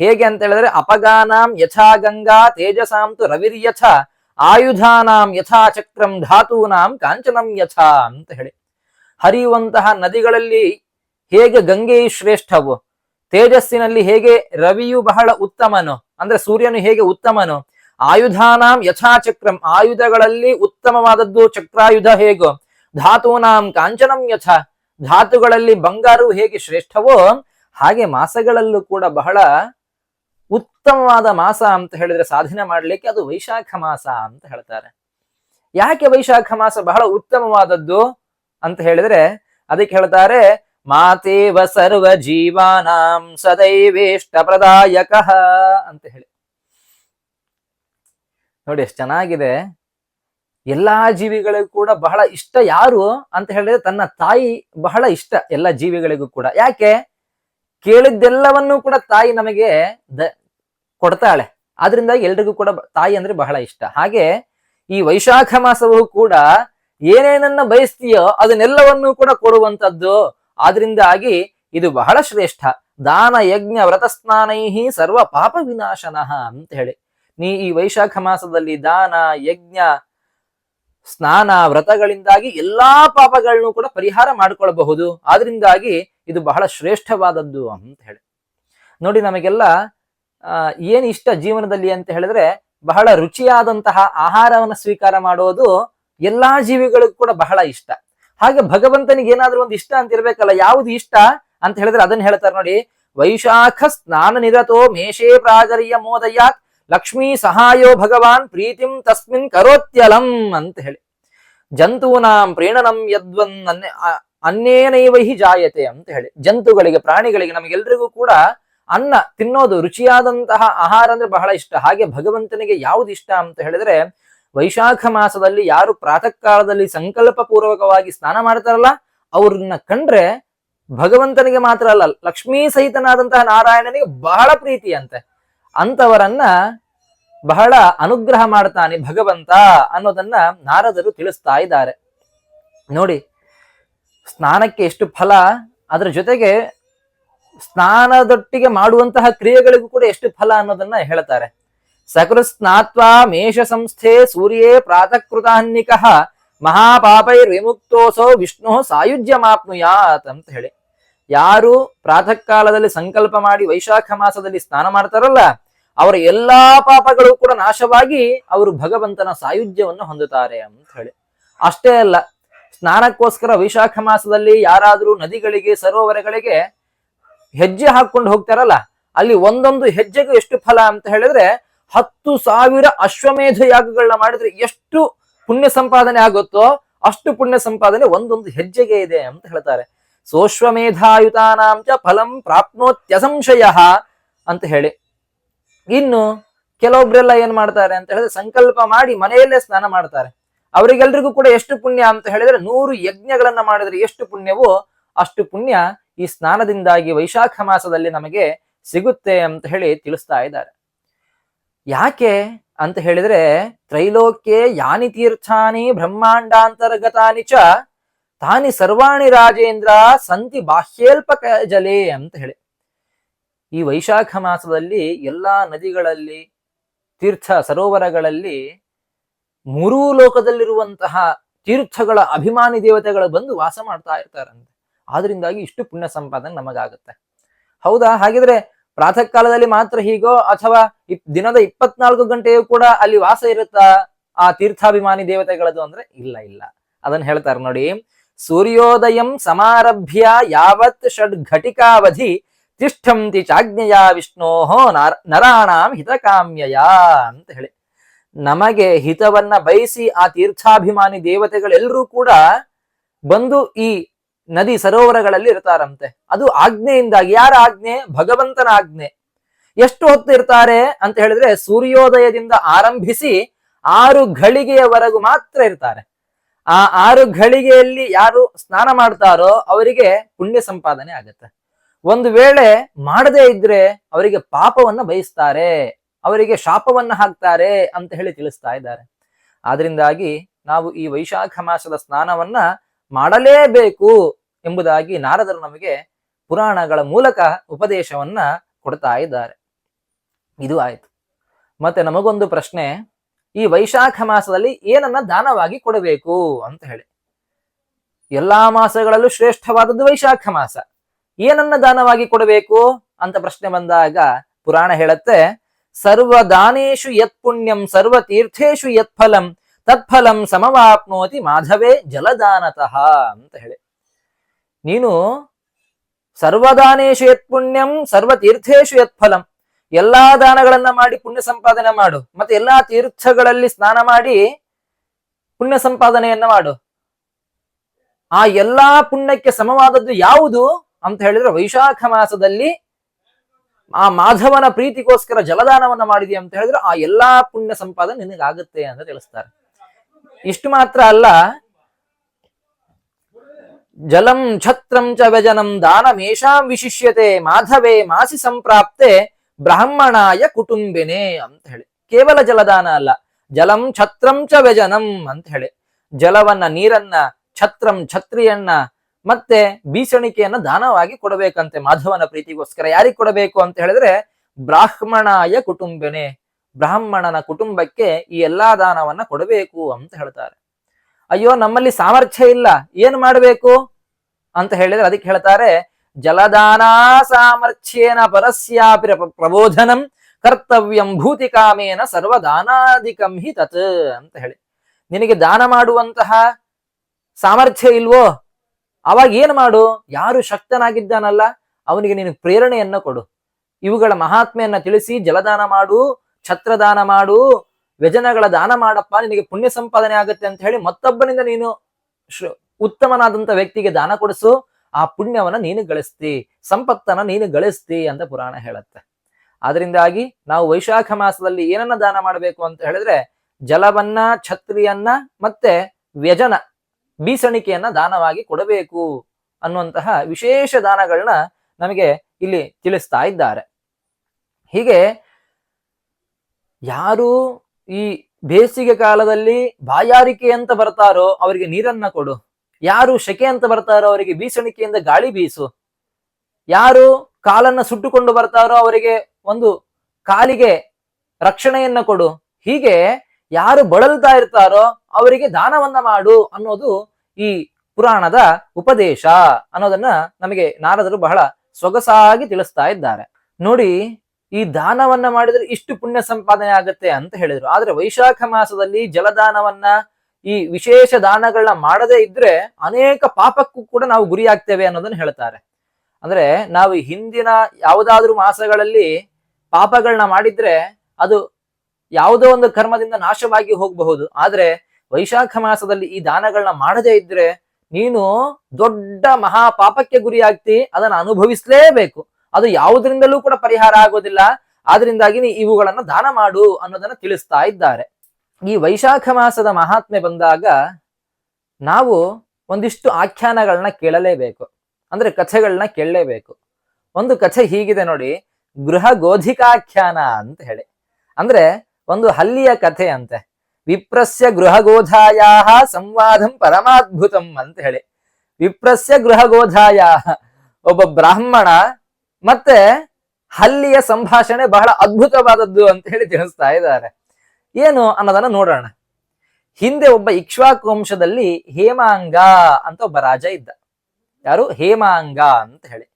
ಹೇಗೆ ಅಂತ ಹೇಳಿದ್ರೆ ಅಪಗಾನಾಂ ಯಥಾ ಗಂಗಾ ತೇಜಸಾಂತು ರವಿರ್ಯಥ ಆಯುಧಾನಾಂ ಯಥಾ ಚಕ್ರಂ ಧಾತೂನಾಂ ಕಾಂಚನಂ ಯಥ ಅಂತ ಹೇಳಿ. ಹರಿಯುವಂತಹ ನದಿಗಳಲ್ಲಿ ಹೇಗೆ ಗಂಗೆಯು ಶ್ರೇಷ್ಠವು, ತೇಜಸ್ಸಿನಲ್ಲಿ ಹೇಗೆ ರವಿಯು ಬಹಳ ಉತ್ತಮನು, ಅಂದ್ರೆ ಸೂರ್ಯನು ಹೇಗೆ ಉತ್ತಮನು, ಆಯುಧಾನಾಂ ಯಥಾಚಕ್ರಂ ಆಯುಧಗಳಲ್ಲಿ ಉತ್ತಮವಾದದ್ದು ಚಕ್ರಾಯುಧ ಹೇಗೋ, ಧಾತೂನಾಂ ಕಾಂಚನಂ ಯಥ, ಧಾತುಗಳಲ್ಲಿ ಬಂಗಾರವು ಹೇಗೆ ಶ್ರೇಷ್ಠವೋ ಹಾಗೆ ಮಾಸಗಳಲ್ಲೂ ಕೂಡ ಬಹಳ ಉತ್ತಮವಾದ ಮಾಸ ಅಂತ ಹೇಳಿದ್ರೆ ಸಾಧನೆ ಮಾಡ್ಲಿಕ್ಕೆ ಅದು ವೈಶಾಖ ಮಾಸ ಅಂತ ಹೇಳ್ತಾರೆ. ಯಾಕೆ ವೈಶಾಖ ಮಾಸ ಬಹಳ ಉತ್ತಮವಾದದ್ದು ಅಂತ ಹೇಳಿದ್ರೆ ಅದಕ್ಕೆ ಹೇಳ್ತಾರೆ, ಮಾತೇವ ಸರ್ವ ಜೀವಾನಾಂ ಸದೈವೇಷ್ಟ ಪ್ರದಾಯಕ ಅಂತ ಹೇಳಿ. ನೋಡಿ ಎಷ್ಟು ಚೆನ್ನಾಗಿದೆ. ಎಲ್ಲಾ ಜೀವಿಗಳಿಗೂ ಕೂಡ ಬಹಳ ಇಷ್ಟ ಯಾರು ಅಂತ ಹೇಳಿದ್ರೆ ತನ್ನ ತಾಯಿ ಬಹಳ ಇಷ್ಟ ಎಲ್ಲ ಜೀವಿಗಳಿಗೂ ಕೂಡ. ಯಾಕೆ? ಕೇಳಿದ್ದೆಲ್ಲವನ್ನೂ ಕೂಡ ತಾಯಿ ನಮಗೆ ದ ಕೊಡ್ತಾಳೆ. ಆದ್ರಿಂದ ಎಲ್ರಿಗೂ ಕೂಡ ತಾಯಿ ಅಂದ್ರೆ ಬಹಳ ಇಷ್ಟ. ಹಾಗೆ ಈ ವೈಶಾಖ ಮಾಸವು ಕೂಡ ಏನೇನನ್ನ ಬಯಸ್ತೀಯೋ ಅದನ್ನೆಲ್ಲವನ್ನೂ ಕೂಡ ಕೊಡುವಂತದ್ದು ಆದ್ರಿಂದಾಗಿ ಇದು ಬಹಳ ಶ್ರೇಷ್ಠ. ದಾನ ಯಜ್ಞ ವ್ರತ ಸ್ನಾನೈಹಿ ಸರ್ವ ಪಾಪ ವಿನಾಶನಃ ಅಂತ ಹೇಳಿ. ನೀ ಈ ವೈಶಾಖ ಮಾಸದಲ್ಲಿ ದಾನ, ಯಜ್ಞ, ಸ್ನಾನ, ವ್ರತಗಳಿಂದಾಗಿ ಎಲ್ಲಾ ಪಾಪಗಳನ್ನು ಕೂಡ ಪರಿಹಾರ ಮಾಡಿಕೊಳ್ಳಬಹುದು ಆದ್ರಿಂದಾಗಿ ಇದು ಬಹಳ ಶ್ರೇಷ್ಠವಾದದ್ದು ಅಂತ ಹೇಳಿ. ನೋಡಿ ನಮಗೆಲ್ಲ ಏನು ಇಷ್ಟ ಜೀವನದಲ್ಲಿ ಅಂತ ಹೇಳಿದ್ರೆ, ಬಹಳ ರುಚಿಯಾದಂತಹ ಆಹಾರವನ್ನು ಸ್ವೀಕಾರ ಮಾಡೋದು ಎಲ್ಲಾ ಜೀವಿಗಳಿಗೂ ಕೂಡ ಬಹಳ ಇಷ್ಟ. ಹಾಗೆ ಭಗವಂತನಿಗೆ ಏನಾದ್ರೂ ಒಂದು ಇಷ್ಟ ಅಂತ ಇರ್ಬೇಕಲ್ಲ, ಯಾವುದು ಇಷ್ಟ ಅಂತ ಹೇಳಿದ್ರೆ ಅದನ್ನ ಹೇಳ್ತಾರೆ ನೋಡಿ, ವೈಶಾಖ ಸ್ನಾನ ನಿರತೋ ಮೇಷೇ ಪ್ರಾಜರಿಯ ಮೋದಯಾತ್, ಲಕ್ಷ್ಮೀ ಸಹಾಯೋ ಭಗವಾನ್ ಪ್ರೀತಿಂ ತಸ್ಮಿನ್ ಕರೋತ್ಯಲಂ ಅಂತ ಹೇಳಿ. ಜಂತೂನಾಂ ಪ್ರೇಣನಂ ಯದ್ವನ್ ಅನ್ನೇನೈವ ಹಿ ಜಾಯತೆ ಅಂತ ಹೇಳಿ. ಜಂತುಗಳಿಗೆ, ಪ್ರಾಣಿಗಳಿಗೆ ನಮಗೆಲ್ರಿಗೂ ಕೂಡ ಅನ್ನ ತಿನ್ನೋದು ರುಚಿಯಾದಂತಹ ಆಹಾರ ಅಂದ್ರೆ ಬಹಳ ಇಷ್ಟ. ಹಾಗೆ ಭಗವಂತನಿಗೆ ಯಾವ್ದು ಇಷ್ಟ ಅಂತ ಹೇಳಿದ್ರೆ ವೈಶಾಖ ಮಾಸದಲ್ಲಿ ಯಾರು ಪ್ರಾತಃ ಕಾಲದಲ್ಲಿ ಸಂಕಲ್ಪ ಪೂರ್ವಕವಾಗಿ ಸ್ನಾನ ಮಾಡ್ತಾರಲ್ಲ, ಅವ್ರನ್ನ ಕಂಡ್ರೆ ಭಗವಂತನಿಗೆ ಮಾತ್ರ ಅಲ್ಲ, ಲಕ್ಷ್ಮೀ ಸಹಿತನಾದಂತಹ ನಾರಾಯಣನಿಗೆ ಬಹಳ ಪ್ರೀತಿ ಅಂತೆ ಅಂತವರನ್ನ ಬಹಳ ಅನುಗ್ರಹ ಮಾಡ್ತಾನೆ ಭಗವಂತ ಅನ್ನೋದನ್ನ ನಾರದರು ತಿಳಿಸ್ತಾ ಇದ್ದಾರೆ. ನೋಡಿ ಸ್ನಾನಕ್ಕೆ ಎಷ್ಟು ಫಲ, ಅದರ ಜೊತೆಗೆ ಸ್ನಾನದೊಟ್ಟಿಗೆ ಮಾಡುವಂತಹ ಕ್ರಿಯೆಗಳಿಗೂ ಕೂಡ ಎಷ್ಟು ಫಲ ಅನ್ನೋದನ್ನ ಹೇಳ್ತಾರೆ. ಸಕೃ ಸ್ನಾತ್ವಾ ಮೇಷ ಸಂಸ್ಥೆ ಸೂರ್ಯೇ ಪ್ರಾತಃಕೃತಾನ್ನಿಕ ಮಹಾಪಾಪೈರ್ ವಿಮುಕ್ತೋಸೋ ವಿಷ್ಣು ಸಾಯುಜ್ಯಮಾಪ್ನುಯಾತ್ ಅಂತ ಹೇಳಿ. ಯಾರು ಪ್ರಾತಃ ಕಾಲದಲ್ಲಿ ಸಂಕಲ್ಪ ಮಾಡಿ ವೈಶಾಖ ಮಾಸದಲ್ಲಿ ಸ್ನಾನ ಮಾಡ್ತಾರಲ್ಲ, ಅವರ ಎಲ್ಲಾ ಪಾಪಗಳು ಕೂಡ ನಾಶವಾಗಿ ಅವರು ಭಗವಂತನ ಸಾಯುಜ್ಯವನ್ನು ಹೊಂದುತ್ತಾರೆ ಅಂತ ಹೇಳಿ. ಅಷ್ಟೇ ಅಲ್ಲ ಸ್ನಾನಕ್ಕೋಸ್ಕರ ವೈಶಾಖ ಮಾಸದಲ್ಲಿ ಯಾರಾದರೂ ನದಿಗಳಿಗೆ, ಸರೋವರಗಳಿಗೆ ಹೆಜ್ಜೆ ಹಾಕೊಂಡು ಹೋಗ್ತಾರಲ್ಲ, ಅಲ್ಲಿ ಒಂದೊಂದು ಹೆಜ್ಜೆಗೂ ಎಷ್ಟು ಫಲ ಅಂತ ಹೇಳಿದ್ರೆ ಹತ್ತು ಸಾವಿರ ಅಶ್ವಮೇಧ ಯಾಗಗಳನ್ನ ಮಾಡಿದ್ರೆ ಎಷ್ಟು ಪುಣ್ಯ ಸಂಪಾದನೆ ಆಗುತ್ತೋ ಅಷ್ಟು ಪುಣ್ಯ ಸಂಪಾದನೆ ಒಂದೊಂದು ಹೆಜ್ಜೆಗೆ ಇದೆ ಅಂತ ಹೇಳ್ತಾರೆ. ಸೋಶ್ವಮೇಧಾಯುತಾನಾಂಚ ಫಲಂ ಪ್ರಾಪ್ನೋತ್ಯಸಂಶಯ ಅಂತ ಹೇಳಿ. ಇನ್ನು ಕೆಲವೊಬ್ರೆಲ್ಲ ಏನ್ ಮಾಡ್ತಾರೆ ಅಂತ ಹೇಳಿದ್ರೆ ಸಂಕಲ್ಪ ಮಾಡಿ ಮನೆಯಲ್ಲೇ ಸ್ನಾನ ಮಾಡ್ತಾರೆ. ಅವರಿಗೆಲ್ರಿಗೂ ಕೂಡ ಎಷ್ಟು ಪುಣ್ಯ ಅಂತ ಹೇಳಿದ್ರೆ ನೂರು ಯಜ್ಞಗಳನ್ನ ಮಾಡಿದ್ರೆ ಎಷ್ಟು ಪುಣ್ಯವೋ ಅಷ್ಟು ಪುಣ್ಯ ಈ ಸ್ನಾನದಿಂದಾಗಿ ವೈಶಾಖ ಮಾಸದಲ್ಲಿ ನಮಗೆ ಸಿಗುತ್ತೆ ಅಂತ ಹೇಳಿ ತಿಳಿಸ್ತಾ ಇದ್ದಾರೆ. ಯಾಕೆ ಅಂತ ಹೇಳಿದ್ರೆ ತ್ರೈಲೋಕ್ಯೆ ಯಾನಿ ತೀರ್ಥಾನಿ ಬ್ರಹ್ಮಾಂಡಾಂತರ್ಗತಾನಿ ಚ ತಾನಿ ಸರ್ವಾಣಿ ರಾಜೇಂದ್ರ ಸಂತಿ ಬಾಹ್ಯೇಲ್ಪಕ ಜಲೇ ಅಂತ ಹೇಳಿ. ಈ ವೈಶಾಖ ಮಾಸದಲ್ಲಿ ಎಲ್ಲಾ ನದಿಗಳಲ್ಲಿ ತೀರ್ಥ ಸರೋವರಗಳಲ್ಲಿ ಮೂರೂ ಲೋಕದಲ್ಲಿರುವಂತಹ ತೀರ್ಥಗಳ ಅಭಿಮಾನಿ ದೇವತೆಗಳು ಬಂದು ವಾಸ ಮಾಡ್ತಾ ಇರ್ತಾರಂತೆ. ಆದ್ರಿಂದಾಗಿ ಇಷ್ಟು ಪುಣ್ಯ ಸಂಪಾದನೆ ನಮಗಾಗುತ್ತೆ. ಹೌದಾ? ಹಾಗಿದ್ರೆ ಪ್ರಾತಃ ಕಾಲದಲ್ಲಿ ಮಾತ್ರ ಹೀಗೋ ಅಥವಾ ದಿನದ ಇಪ್ಪತ್ನಾಲ್ಕು ಗಂಟೆಯೂ ಕೂಡ ಅಲ್ಲಿ ವಾಸ ಇರುತ್ತಾ ಆ ತೀರ್ಥಾಭಿಮಾನಿ ದೇವತೆಗಳದು ಅಂದ್ರೆ ಇಲ್ಲ ಇಲ್ಲ. ಅದನ್ನ ಹೇಳ್ತಾರೆ ನೋಡಿ. ಸೂರ್ಯೋದಯಂ ಸಮಾರಭ್ಯ ಯಾವತ್ ಷಡ್ ಘಟಿಕಾವಧಿ ತಿಷ್ಠಂತಿ ಚಾಜ್ಞೆಯ ವಿಷ್ಣೋಹೋ ನರ ನರಾಣಾಂ ಹಿತಕಾಮ್ಯಯ ಅಂತ ಹೇಳಿ. ನಮಗೆ ಹಿತವನ್ನ ಬಯಸಿ ಆ ತೀರ್ಥಾಭಿಮಾನಿ ದೇವತೆಗಳೆಲ್ಲರೂ ಕೂಡ ಬಂದು ಈ ನದಿ ಸರೋವರಗಳಲ್ಲಿ ಇರ್ತಾರಂತೆ. ಅದು ಆಜ್ಞೆಯಿಂದಾಗಿ, ಯಾರ ಆಜ್ಞೆ? ಭಗವಂತನ ಆಜ್ಞೆ. ಎಷ್ಟು ಹೊತ್ತು ಇರ್ತಾರೆ ಅಂತ ಹೇಳಿದ್ರೆ ಸೂರ್ಯೋದಯದಿಂದ ಆರಂಭಿಸಿ ಆರು ಘಳಿಗೆಯವರೆಗೂ ಮಾತ್ರ ಇರ್ತಾರೆ. ಆ ಆರು ಘಳಿಗೆಯಲ್ಲಿ ಯಾರು ಸ್ನಾನ ಮಾಡ್ತಾರೋ ಅವರಿಗೆ ಪುಣ್ಯ ಸಂಪಾದನೆ ಆಗತ್ತೆ. ಒಂದು ವೇಳೆ ಮಾಡದೇ ಇದ್ರೆ ಅವರಿಗೆ ಪಾಪವನ್ನ ಬಯಸ್ತಾರೆ. ಅವರಿಗೆ ಶಾಪವನ್ನ ಹಾಕ್ತಾರೆ ಅಂತ ಹೇಳಿ ತಿಳಿಸ್ತಾ ಇದ್ದಾರೆ. ಆದ್ರಿಂದಾಗಿ ನಾವು ಈ ವೈಶಾಖ ಮಾಸದ ಸ್ನಾನವನ್ನ ಮಾಡಲೇಬೇಕು ಎಂಬುದಾಗಿ ನಾರದರು ನಮಗೆ ಪುರಾಣಗಳ ಮೂಲಕ ಉಪದೇಶವನ್ನ ಕೊಡ್ತಾ ಇದ್ದಾರೆ. ಇದು ಆಯ್ತು. ಮತ್ತೆ ನಮಗೊಂದು ಪ್ರಶ್ನೆ, ಈ ವೈಶಾಖ ಮಾಸದಲ್ಲಿ ಏನನ್ನ ದಾನವಾಗಿ ಕೊಡಬೇಕು ಅಂತ ಹೇಳಿ. ಎಲ್ಲಾ ಮಾಸಗಳಲ್ಲೂ ಶ್ರೇಷ್ಠವಾದದ್ದು ವೈಶಾಖ ಮಾಸ. ಏನನ್ನ ದಾನವಾಗಿ ಕೊಡಬೇಕು ಅಂತ ಪ್ರಶ್ನೆ ಬಂದಾಗ ಪುರಾಣ ಹೇಳುತ್ತೆ ಸರ್ವ ದಾನೇಶು ಯತ್ ಪುಣ್ಯಂ ಸರ್ವ ತೀರ್ಥೇಶು ಯತ್ ಫಲಂ, ತತ್ಫಲಂ ಸಮವಾಪ್ನೋತಿ ಮಾಧವೇ ಜಲದಾನತಃ ಅಂತ ಹೇಳಿ. ನೀನು ಸರ್ವದಾನೇಶು ಯತ್ ಪುಣ್ಯಂ ಸರ್ವ ತೀರ್ಥೇಶು ಯತ್ ಫಲಂ, ಎಲ್ಲಾ ದಾನಗಳನ್ನ ಮಾಡಿ ಪುಣ್ಯ ಸಂಪಾದನೆ ಮಾಡು, ಮತ್ತೆ ಎಲ್ಲಾ ತೀರ್ಥಗಳಲ್ಲಿ ಸ್ನಾನ ಮಾಡಿ ಪುಣ್ಯ ಸಂಪಾದನೆಯನ್ನ ಮಾಡು. ಆ ಎಲ್ಲಾ ಪುಣ್ಯಕ್ಕೆ ಸಮವಾದದ್ದು ಯಾವುದು ಅಂತ ಹೇಳಿದ್ರೆ ವೈಶಾಖ ಮಾಸದಲ್ಲಿ ಆ ಮಾಧವನ ಪ್ರೀತಿಗೋಸ್ಕರ ಜಲದಾನವನ್ನ ಮಾಡಿದೆ ಅಂತ ಹೇಳಿದ್ರೆ ಆ ಎಲ್ಲಾ ಪುಣ್ಯ ಸಂಪಾದನೆ ನಿನಗಾಗುತ್ತೆ ಅಂತ ತಿಳಿಸ್ತಾರೆ. ಇಷ್ಟು ಮಾತ್ರ ಅಲ್ಲ, ಜಲಂ ಛತ್ರಂ ಚ ವ್ಯಜನಂ ದಾನಮೇಷಾಂ ವಿಶಿಷ್ಯತೆ, ಮಾಧವೇ ಮಾಸಿ ಸಂಪ್ರಾಪ್ತೆ, ಬ್ರಾಹ್ಮಣಾಯ ಕುಟುಂಬಿನೇ ಅಂತ ಹೇಳಿ. ಕೇವಲ ಜಲದಾನ ಅಲ್ಲ, ಜಲಂ ಛತ್ರಂ ಚ ವ್ಯಜನಂ ಅಂತ ಹೇಳಿ. ಜಲವನ್ನ, ನೀರನ್ನ, ಛತ್ರಂ, ಛತ್ರಿಯನ್ನ ಮತ್ತೆ ಬೀಸಣಿಕೆಯನ್ನ ದಾನವಾಗಿ ಕೊಡಬೇಕಂತೆ ಮಾಧವನ ಪ್ರೀತಿಗೋಸ್ಕರ. ಯಾರಿಗೆ ಕೊಡಬೇಕು ಅಂತ ಹೇಳಿದ್ರೆ ಬ್ರಾಹ್ಮಣಾಯ ಕುಟುಂಬನೇ. ಬ್ರಾಹ್ಮಣನ ಕುಟುಂಬಕ್ಕೆ ಈ ಎಲ್ಲಾ ದಾನವನ್ನ ಕೊಡಬೇಕು ಅಂತ ಹೇಳ್ತಾರೆ. ಅಯ್ಯೋ, ನಮ್ಮಲ್ಲಿ ಸಾಮರ್ಥ್ಯ ಇಲ್ಲ. ಏನು ಮಾಡಬೇಕು ಅಂತ ಹೇಳಿದ್ರೆ ಅದಕ್ಕೆ ಹೇಳ್ತಾರೆ, ಜಲದಾನ ಸಾಮರ್ಥ್ಯೇನ ಪರಸ್ಯಾಪಿ ಪ್ರ- ಪ್ರಬೋಧನಂ ಕರ್ತವ್ಯಂ ಭೂತಿಕಾಮೇನ ಸರ್ವದಾನಾಧಿಕಂ ಹಿ ತತ್ ಅಂತ ಹೇಳಿ. ನಿನಗೆ ದಾನ ಮಾಡುವಂತಹ ಸಾಮರ್ಥ್ಯ ಇಲ್ವೋ? ಅವಾಗ ಏನ್ ಮಾಡು? ಯಾರು ಶಕ್ತನಾಗಿದ್ದಾನಲ್ಲ, ಅವನಿಗೆ ನೀನು ಪ್ರೇರಣೆಯನ್ನ ಕೊಡು. ಇವುಗಳ ಮಹಾತ್ಮೆಯನ್ನ ತಿಳಿಸಿ ಜಲದಾನ ಮಾಡು, ಛತ್ರದಾನ ಮಾಡು, ವ್ಯಜನಗಳ ದಾನ ಮಾಡಪ್ಪ, ನಿನಗೆ ಪುಣ್ಯ ಸಂಪಾದನೆ ಆಗುತ್ತೆ ಅಂತ ಹೇಳಿ ಮತ್ತೊಬ್ಬನಿಂದ ನೀನು ಉತ್ತಮನಾದಂತ ವ್ಯಕ್ತಿಗೆ ದಾನ ಕೊಡಿಸು, ಆ ಪುಣ್ಯವನ್ನ ನೀನು ಗಳಿಸ್ತಿ, ಸಂಪತ್ತನ್ನ ನೀನು ಗಳಿಸ್ತಿ ಅಂತ ಪುರಾಣ ಹೇಳುತ್ತೆ. ಅದರಿಂದಾಗಿ ನಾವು ವೈಶಾಖ ಮಾಸದಲ್ಲಿ ಏನನ್ನ ದಾನ ಮಾಡಬೇಕು ಅಂತ ಹೇಳಿದ್ರೆ, ಜಲವನ್ನ, ಛತ್ರಿಯನ್ನ ಮತ್ತೆ ವ್ಯಜನ. ಬೀಸಣಿಕೆಯನ್ನ ದಾನವಾಗಿ ಕೊಡಬೇಕು ಅನ್ನುವಂತಹ ವಿಶೇಷ ದಾನಗಳನ್ನ ನಮಗೆ ಇಲ್ಲಿ ತಿಳಿಸ್ತಾ ಇದ್ದಾರೆ. ಹೀಗೆ ಯಾರು ಈ ಬೇಸಿಗೆ ಕಾಲದಲ್ಲಿ ಬಾಯಾರಿಕೆ ಅಂತ ಬರ್ತಾರೋ ಅವರಿಗೆ ನೀರನ್ನ ಕೊಡು. ಯಾರು ಶೆಕೆ ಅಂತ ಬರ್ತಾರೋ ಅವರಿಗೆ ಬೀಸಣಿಕೆಯಿಂದ ಗಾಳಿ ಬೀಸು. ಯಾರು ಕಾಲನ್ನ ಸುಟ್ಟುಕೊಂಡು ಬರ್ತಾರೋ ಅವರಿಗೆ ಒಂದು ಕಾಲಿಗೆ ರಕ್ಷಣೆಯನ್ನ ಕೊಡು. ಹೀಗೆ ಯಾರು ಬಳಲ್ತಾ ಇರ್ತಾರೋ ಅವರಿಗೆ ದಾನವನ್ನ ಮಾಡು ಅನ್ನೋದು ಈ ಪುರಾಣದ ಉಪದೇಶ ಅನ್ನೋದನ್ನ ನಮಗೆ ನಾರದರು ಬಹಳ ಸೊಗಸಾಗಿ ತಿಳಿಸ್ತಾ ಇದ್ದಾರೆ. ನೋಡಿ, ಈ ದಾನವನ್ನ ಮಾಡಿದ್ರೆ ಇಷ್ಟು ಪುಣ್ಯ ಸಂಪಾದನೆ ಆಗುತ್ತೆ ಅಂತ ಹೇಳಿದ್ರು. ಆದ್ರೆ ವೈಶಾಖ ಮಾಸದಲ್ಲಿ ಜಲದಾನವನ್ನ ಈ ವಿಶೇಷ ದಾನಗಳನ್ನ ಮಾಡದೇ ಇದ್ರೆ ಅನೇಕ ಪಾಪಕ್ಕೂ ಕೂಡ ನಾವು ಗುರಿಯಾಗ್ತೇವೆ ಅನ್ನೋದನ್ನ ಹೇಳ್ತಾರೆ. ಅಂದ್ರೆ ನಾವು ಹಿಂದಿನ ಯಾವುದಾದ್ರೂ ಮಾಸಗಳಲ್ಲಿ ಪಾಪಗಳನ್ನ ಮಾಡಿದ್ರೆ ಅದು ಯಾವುದೋ ಒಂದು ಕರ್ಮದಿಂದ ನಾಶವಾಗಿ ಹೋಗಬಹುದು. ಆದ್ರೆ ವೈಶಾಖ ಮಾಸದಲ್ಲಿ ಈ ದಾನಗಳನ್ನ ಮಾಡದೇ ಇದ್ರೆ ನೀನು ದೊಡ್ಡ ಮಹಾ ಪಾಪಕ್ಕೆ ಗುರಿಯಾಗ್ತಿ, ಅದನ್ನ ಅನುಭವಿಸಲೇಬೇಕು. ಅದು ಯಾವುದರಿಂದಲೂ ಕೂಡ ಪರಿಹಾರ ಆಗೋದಿಲ್ಲ. ಆದ್ರಿಂದಾಗಿ ನೀ ಇವುಗಳನ್ನ ದಾನ ಮಾಡು ಅನ್ನೋದನ್ನ ತಿಳಿಸ್ತಾ ಇದ್ದಾರೆ. ಈ ವೈಶಾಖ ಮಾಸದ ಮಹಾತ್ಮೆ ಬಂದಾಗ ನಾವು ಒಂದಿಷ್ಟು ಆಖ್ಯಾನಗಳನ್ನ ಕೇಳಲೇಬೇಕು. ಅಂದ್ರೆ ಕಥೆಗಳನ್ನ ಕೇಳಲೇಬೇಕು. ಒಂದು ಕಥೆ ಹೀಗಿದೆ ನೋಡಿ, ಗೃಹ ಗೋಧಿಕಾಖ್ಯಾನ ಅಂತ ಹೇಳಿ. ಅಂದ್ರೆ ಒಂದು ಹಲ್ಲಿಯ ಕಥೆ ಅಂತೆ. ವಿಪ್ರಸ್ಯ ಗೃಹಗೋಧಾಯ ಸಂವಾದಂ ಪರಮಾದ್ಭುತಂ ಅಂತ ಹೇಳಿ. ವಿಪ್ರಸ್ಯ ಗೃಹಗೋಧಾಯ ಒಬ್ಬ ಬ್ರಾಹ್ಮಣ ಮತ್ತೆ ಹಲ್ಲಿಯ ಸಂಭಾಷಣೆ ಬಹಳ ಅದ್ಭುತವಾದದ್ದು ಅಂತ ಹೇಳಿ ತಿಳಿಸ್ತಾ ಇದ್ದಾರೆ. ಏನು ಅನ್ನೋದನ್ನ ನೋಡೋಣ. ಹಿಂದೆ ಒಬ್ಬ ಇಕ್ಷ್ವಾಕು ವಂಶದಲ್ಲಿ ಹೇಮಾಂಗ ಅಂತ ಒಬ್ಬ ರಾಜ ಇದ್ದ. ಯಾರು? ಹೇಮಾಂಗ ಅಂತ ಹೇಳಿ.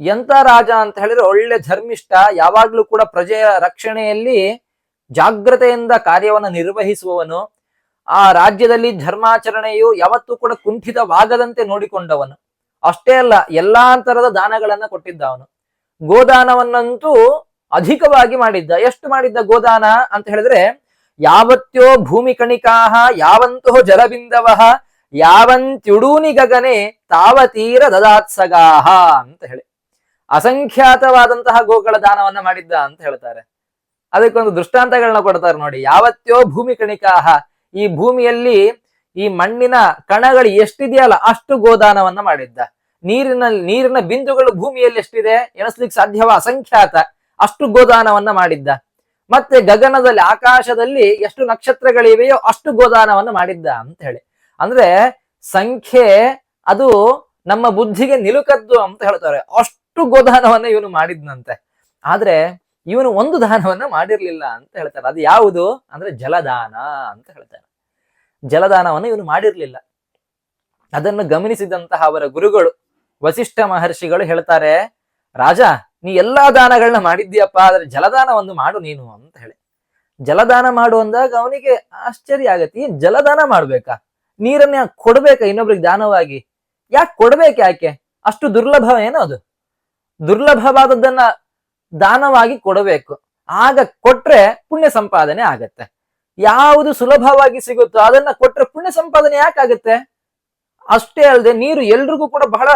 ಎಂತ ರಾಜ ಅಂತ ಹೇಳಿದ್ರೆ ಒಳ್ಳೆ ಧರ್ಮಿಷ್ಠ, ಯಾವಾಗ್ಲೂ ಕೂಡ ಪ್ರಜೆಯ ರಕ್ಷಣೆಯಲ್ಲಿ ಜಾಗ್ರತೆಯಿಂದ ಕಾರ್ಯವನ್ನು ನಿರ್ವಹಿಸುವವನು, ಆ ರಾಜ್ಯದಲ್ಲಿ ಧರ್ಮಾಚರಣೆಯು ಯಾವತ್ತೂ ಕೂಡ ಕುಂಠಿತವಾಗದಂತೆ ನೋಡಿಕೊಂಡವನು. ಅಷ್ಟೇ ಅಲ್ಲ, ಎಲ್ಲಾ ತರದ ದಾನಗಳನ್ನ ಕೊಟ್ಟಿದ್ದ ಅವನು ಗೋದಾನವನ್ನಂತೂ ಅಧಿಕವಾಗಿ ಮಾಡಿದ್ದ. ಎಷ್ಟು ಮಾಡಿದ್ದ ಗೋದಾನ ಅಂತ ಹೇಳಿದ್ರೆ ಯಾವತ್ತೋ ಭೂಮಿ ಕಣಿಕಾಹ ಯಾವಂತೋ ಜಲಬಿಂದವಹ ಯಾವಂತ್ಯುಡೂನಿ ಗಗನೆ ತಾವತೀರ ದದಾತ್ಸಗಾಹ ಅಂತ ಹೇಳಿ. ಅಸಂಖ್ಯಾತವಾದಂತಹ ಗೋಗಳ ದಾನವನ್ನ ಮಾಡಿದ್ದ ಅಂತ ಹೇಳ್ತಾರೆ. ಅದಕ್ಕೊಂದು ದೃಷ್ಟಾಂತಗಳನ್ನ ಕೊಡ್ತಾರೆ ನೋಡಿ. ಯಾವತ್ತೋ ಭೂಮಿ ಕಣಿಕಾಹ, ಈ ಭೂಮಿಯಲ್ಲಿ ಈ ಮಣ್ಣಿನ ಕಣಗಳು ಎಷ್ಟಿದೆಯಲ್ಲ ಅಷ್ಟು ಗೋದಾನವನ್ನ ಮಾಡಿದ್ದ. ನೀರಿನ ನೀರಿನ ಬಿಂದುಗಳು ಭೂಮಿಯಲ್ಲಿ ಎಷ್ಟಿದೆ? ಎಣಿಸ್ಲಿಕ್ಕೆ ಸಾಧ್ಯವ? ಅಸಂಖ್ಯಾತ. ಅಷ್ಟು ಗೋದಾನವನ್ನ ಮಾಡಿದ್ದ. ಮತ್ತೆ ಗಗನದಲ್ಲಿ, ಆಕಾಶದಲ್ಲಿ ಎಷ್ಟು ನಕ್ಷತ್ರಗಳಿವೆಯೋ ಅಷ್ಟು ಗೋದಾನವನ್ನ ಮಾಡಿದ್ದ ಅಂತ ಹೇಳಿ ಅಂದ್ರೆ ಸಂಖ್ಯೆ ಅದು ನಮ್ಮ ಬುದ್ಧಿಗೆ ನಿಲುಕದ್ದು ಅಂತ ಹೇಳ್ತಾರೆ. ಅಷ್ಟು ಗೋದಾನವನ್ನ ಇವನು ಮಾಡಿದ್ನಂತೆ. ಆದ್ರೆ ಇವನು ಒಂದು ದಾನವನ್ನ ಮಾಡಿರ್ಲಿಲ್ಲ ಅಂತ ಹೇಳ್ತಾರೆ. ಅದು ಯಾವುದು? ಅಂದ್ರೆ ಜಲದಾನ ಅಂತ ಹೇಳ್ತಾರೆ. ಜಲದಾನವನ್ನು ಇವನು ಮಾಡಿರ್ಲಿಲ್ಲ. ಅದನ್ನು ಗಮನಿಸಿದಂತಹ ಅವರ ಗುರುಗಳು, ವಸಿಷ್ಠ ಮಹರ್ಷಿಗಳು ಹೇಳ್ತಾರೆ, ರಾಜ, ನೀ ಎಲ್ಲಾ ದಾನಗಳನ್ನ ಮಾಡಿದ್ದೀಯಪ್ಪ, ಆದ್ರೆ ಜಲದಾನ ಒಂದು ಮಾಡು ನೀನು ಅಂತ ಹೇಳಿ. ಜಲದಾನ ಮಾಡು ಅಂದಾಗ ಅವನಿಗೆ ಆಶ್ಚರ್ಯ ಆಗತ್ತೆ, ಏನ್ ಜಲದಾನ ಮಾಡ್ಬೇಕಾ? ನೀರನ್ನ ಕೊಡ್ಬೇಕಾ ಇನ್ನೊಬ್ರಿಗೆ ದಾನವಾಗಿ? ಯಾಕೆ ಕೊಡ್ಬೇಕು ಯಾಕೆ? ಅಷ್ಟು ದುರ್ಲಭ ಏನೋ ಅದು? ದುರ್ಲಭವಾದದ್ದನ್ನ ದಾನವಾಗಿ ಕೊಡಬೇಕು. ಆಗ ಕೊಟ್ರೆ ಪುಣ್ಯ ಸಂಪಾದನೆ ಆಗತ್ತೆ. ಯಾವುದು ಸುಲಭವಾಗಿ ಸಿಗುತ್ತೋ ಅದನ್ನ ಕೊಟ್ರೆ ಪುಣ್ಯ ಸಂಪಾದನೆ ಯಾಕಾಗತ್ತೆ ಅಷ್ಟೇ ಅಲ್ಲದೆ ನೀರು ಎಲ್ರಿಗೂ ಕೂಡ ಬಹಳ